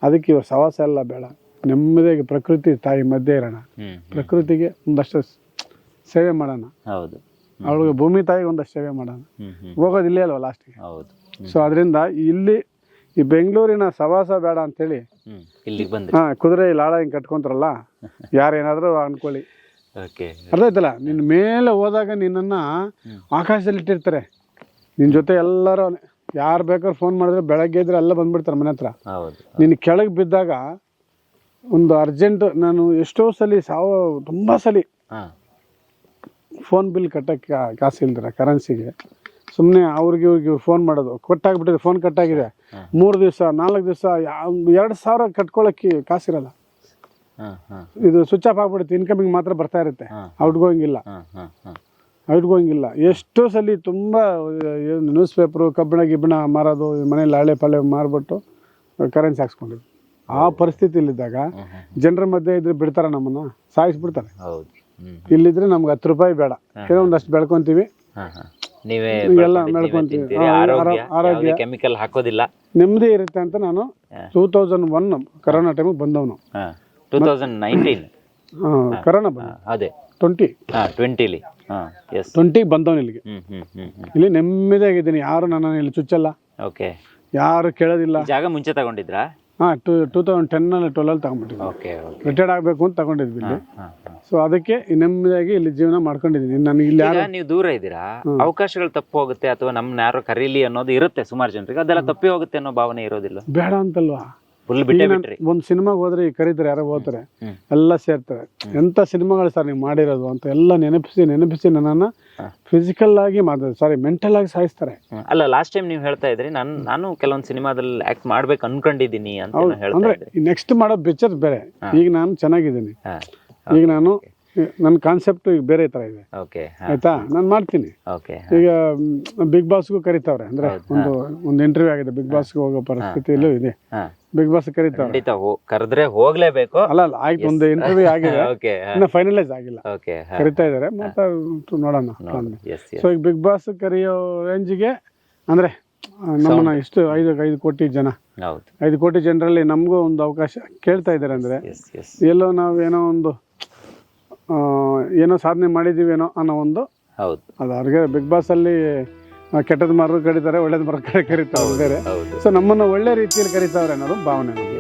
ಅದಕ್ಕೆ ಇವ್ರ ಸವಾಸ ಎಲ್ಲ ಬೇಡ. ನೆಮ್ಮದಿಯಾಗಿ ಪ್ರಕೃತಿ ತಾಯಿ ಮಧ್ಯೆ ಇರೋಣ. ಪ್ರಕೃತಿಗೆ ಒಂದಷ್ಟು ಸೇವೆ ಮಾಡೋಣ. ಹೌದು. ಅವಳಿಗೆ ಭೂಮಿ ತಾಯಿಗೆ ಒಂದಷ್ಟು ಸೇವೆ ಮಾಡೋಣ. ಹೋಗೋದಿಲ್ಲೇ ಅಲ್ವಾ ಲಾಸ್ಟಿಗೆ ಹೌದು. ಸೊ ಅದರಿಂದ ಇಲ್ಲಿ ಈ ಬೆಂಗಳೂರಿನ ಸವಾಸ ಬೇಡ ಅಂತೇಳಿ ಇಲ್ಲಿಗೆ ಹಾ ಕುದುರೆ ಲಾಡ ಹಿಂಗೆ ಕಟ್ಕೊಂತಾರಲ್ಲ ಯಾರೇನಾದ್ರೂ ಅನ್ಕೊಳ್ಳಿ. ಓಕೆ ಅರ್ಥ ಆಯ್ತಲ್ಲ? ನಿನ್ನ ಮೇಲೆ ಹೋದಾಗ ನಿನ್ನನ್ನ ಆಕಾಶದಲ್ಲಿ ಇಟ್ಟಿರ್ತಾರೆ. ನಿನ್ನ ಜೊತೆ ಎಲ್ಲರೂ ಯಾರು ಬೇಕಾದ್ರೂ ಫೋನ್ ಮಾಡಿದ್ರೆ ಬೆಳಗ್ಗೆ ಇದ್ರೆ ಎಲ್ಲ ಬಂದ್ಬಿಡ್ತಾರೆ ಮನೆ ಹತ್ರ. ನಿನ್ನ ಕೆಳಗೆ ಬಿದ್ದಾಗ ಒಂದು ಅರ್ಜೆಂಟ್ ನಾನು ಎಷ್ಟೋ ಸಲ ಸಾವ ತುಂಬ ಸಲ ಫೋನ್ ಬಿಲ್ ಕಟ್ಟಕ್ಕೆ ಕಾಸಿಲ್ದ್ರ ಕರೆನ್ಸಿಗೆ ಸುಮ್ಮನೆ ಅವ್ರಿಗೆ ಇವ್ರಿಗೆ ಫೋನ್ ಮಾಡೋದು. ಕೊಟ್ಟಾಗ್ಬಿಟ್ಟಿದೆ ಫೋನ್ ಕಟ್ಟಾಗಿದೆ. ಮೂರು ದಿವಸ ನಾಲ್ಕು ದಿವಸ ಎರಡು ಸಾವಿರ ಕಟ್ಕೊಳ್ಳೋಕ್ಕೆ ಕಾಸಿರಲ್ಲ. ಇದು ಸ್ವಿಚ್ ಆಫ್ ಆಗ್ಬಿಡುತ್ತೆ ಇನ್ಕಮಿಂಗ್ ಮಾತ್ರ ಬರ್ತಾ ಇರುತ್ತೆ. ಔಟ್ ಗೋಯಿಂಗ್ ಇಲ್ಲ. ಔಟ್ ಗೋಯಿಂಗ್ ಇಲ್ಲ. ಎಷ್ಟೋ ಸಲ ತುಂಬ ನ್ಯೂಸ್ ಪೇಪರು ಕಬ್ಬಿಣ ಗಿಬ್ಬಿಣ ಮಾರೋದು ಮನೇಲಿ ಹಳೆ ಪಳೆ ಮಾರ್ಬಿಟ್ಟು ಕರೆನ್ಸಿ ಹಾಕ್ಸ್ಕೊಂಡಿದ್ವಿ ಆ ಪರಿಸ್ಥಿತಿಲಿದ್ದಾಗ ಜನರ ಮಧ್ಯೆ ಇದ್ರೆ ಬಿಡ್ತಾರ ನಮ್ಮನ್ನ? ಸಾಯಿಸ್ಬಿಡ್ತಾರೆ. ಇಲ್ಲಿದ್ರೆ ನಮ್ಗೆ ಹತ್ತು ರೂಪಾಯಿ ಬೇಡ. ಏನೋ ಒಂದಷ್ಟು ಬೆಳ್ಕೊಂತೀವಿ. ನೀವೇ ಎಲ್ಲ ಆರೋಗ್ಯ. ಕೆಮಿಕಲ್ ಹಾಕೋದಿಲ್ಲ. ನೆಮ್ಮದಿ ಇರುತ್ತೆ ಅಂತ ನಾನು. Two thousand one corona time ಬಂದವನು. Two thousand nineteen. ಕರೋನಾ ಬಂದ. ಅದೇ. ಟ್ವೆಂಟಿ. ಟ್ವೆಂಟಿಲಿ. ಟ್ವೆಂಟಿಗೆ ಬಂದವನು ಇಲ್ಲಿಗೆ. ಇಲ್ಲಿ ನೆಮ್ಮದಿಯಾಗಿದ್ದೀನಿ. ಯಾರು ನನ್ನ ಇಲ್ಲಿ ಚುಚ್ಚಲ್ಲ. ಓಕೆ ಯಾರು ಕೇಳೋದಿಲ್ಲ. ಜಾಗ ಮುಂಚೆ ತಗೊಂಡಿದ್ರಾ? ಹಾಂ ಟು ಟೂ ತೌಸಂಡ್ ಟೆನ್ ಅಲ್ಲಿ ತಗೊಂಡ್ಬಿಟ್ಟಿದ್ವಿ ಓಕೆ ಓಕೆ ರಿಟೈರ್ಡ್ ಆಗಬೇಕು ಅಂತ ತಗೊಂಡಿದ್ವಿ ಇಲ್ಲಿ. ಹಾ ಹಾ ಸೊ ಅದಕ್ಕೆ ನೆಮ್ಮದಿಯಾಗಿ ಇಲ್ಲಿ ಜೀವನ ಮಾಡ್ಕೊಂಡಿದ್ದೀನಿ. ನನಗೆ ಇಲ್ಲಿ ಯಾರು ನೀವು ದೂರ ಇದ್ದೀರಾ? ಅವಕಾಶಗಳು ತಪ್ಪು ಹೋಗುತ್ತೆ ಅಥವಾ ನಮ್ಮನ್ನ ಯಾರೋ ಕರೀಲಿ ಅನ್ನೋದು ಇರುತ್ತೆ ಸುಮಾರು ಜನರಿಗೆ. ಅದೆಲ್ಲ ತಪ್ಪಿ ಹೋಗುತ್ತೆ ಅನ್ನೋ ಭಾವನೆ ಇರೋದಿಲ್ಲ? ಬೇಡ ಅಂತಲ್ವಾ? ಫುಲ್ ಬಿಟ್ಟೆ ಬಿಟ್ರಿ. ಒಂದು ಸಿನಿಮಾಗೆ ಹೋದ್ರೆ ಈಗ ಕರೀತಾರೆ ಯಾರೋ ಹೋಗ್ತಾರೆ. ಎಲ್ಲ ಸೇರ್ತಾರೆ. ಎಂತ ಸಿನಿಮಾಗಳು ಸರ್ ನೀವು ಮಾಡಿರೋದು ಅಂತ ಎಲ್ಲ ನೆನಪಿಸಿ ನೆನಪಿಸಿ ನನ್ನನ್ನ ಫಿಸಿಕಲ್ ಆಗಿ ಮಾತಾಡ. ಸಾರಿ ಮೆಂಟಲ್ ಆಗಿ ಸಾಯಿಸ್ತಾರೆ. ಅಲ್ಲ ಲಾಸ್ಟ್ ಟೈಮ್ ನೀವು ಹೇಳ್ತಾ ಇದ್ರಿ ನಾನು ನಾನು ಕೆಲವೊಂದು ಸಿನಿಮಾದಲ್ಲಿ ಆಕ್ಟ್ ಮಾಡ್ಬೇಕು ಅನ್ಕೊಂಡಿದ್ದೀನಿ ಅಂತ ಅಂದ್ರೆ ನೆಕ್ಸ್ಟ್ ಮಾಡೋ ಪಿಕ್ಚರ್ ಬೇರೆ. ಈಗ ನಾನು ಚೆನ್ನಾಗಿದ್ದೀನಿ. ಈಗ ನಾನು ನನ್ನ ಕಾನ್ಸೆಪ್ಟ್ ಈಗ ಬೇರೆ ತರ ಇದೆ. ಆಯ್ತಾ? ನಾನು ಮಾಡ್ತೀನಿ. ಈಗ ಬಿಗ್ ಬಾಸ್ಗೂ ಕರಿತಾವ್ರೆ ಅಂದ್ರೆ ಒಂದು ಒಂದು ಇಂಟರ್ವ್ಯೂ ಆಗಿದೆ. ಬಿಗ್ ಬಾಸ್ಗೆ ಹೋಗೋ ಪರಿಸ್ಥಿತಿಯಲ್ಲೂ ಇದೆ. ಬಿಗ್ ಬಾಸ್ ಕರೀತಾರೆ ಖಂಡಿತ ಹೋ ಕರೆದ್ರೆ ಹೋಗ್ಲೇಬೇಕು. ಅಲ್ಲ ಅಲ್ಲ ಆಯ್ತು ಒಂದು ಇಂಟರ್ವ್ಯೂ ಆಗಿದೆ. ಓಕೆ ಇನ್ನು ಫೈನಲೈಸ್ ಆಗಿಲ್ಲ. ಓಕೆ ಕರಿತಾ ಇದ್ದಾರೆ. ಮತ್ತೆ ನೋಡೋಣ ಎಸ್ ಸೊ ಈಗ ಬಿಗ್ ಬಾಸ್ ಕರೆಯೋ ರೇಂಜ್ಗೆ ಅಂದ್ರೆ ಆ, ನಮ್ಮನ್ನ ಎಷ್ಟು ಐದು ಐದು ಕೋಟಿ ಜನ. ಹೌದು. ಐದು ಕೋಟಿ ಜನರಲ್ಲಿ ನಮಗೂ ಒಂದು ಅವಕಾಶ ಕೇಳ್ತಾ ಇದ್ದಾರೆ ಅಂದ್ರೆ ಎಸ್ ಎಸ್ ಎಲ್ಲೋ ನಾವು ಏನೋ ಒಂದು ಆ, ಏನೋ ಸಾಧನೆ ಮಾಡಿದೀವೇನೋ ಅನ್ನೋ ಒಂದು ಹೌದು. ಅದು ಅವ್ರಿಗೆ ಬಿಗ್ ಬಾಸ್ ಅಲ್ಲಿ ಕೆಟ್ಟದ್ ಮರ ಕರೀತಾರೆ ಒಳ್ಳೇದ್ ಮರ ಕರೀತಾರೆ ಬೇರೆ ಸೊ ನಮ್ಮನ್ನ ಒಳ್ಳೆ ರೀತಿಯಲ್ಲಿ ಕರೀತಾವ್ರೆ ಅನ್ನೋದು ಭಾವನೆ ನಮ್ಗೆ.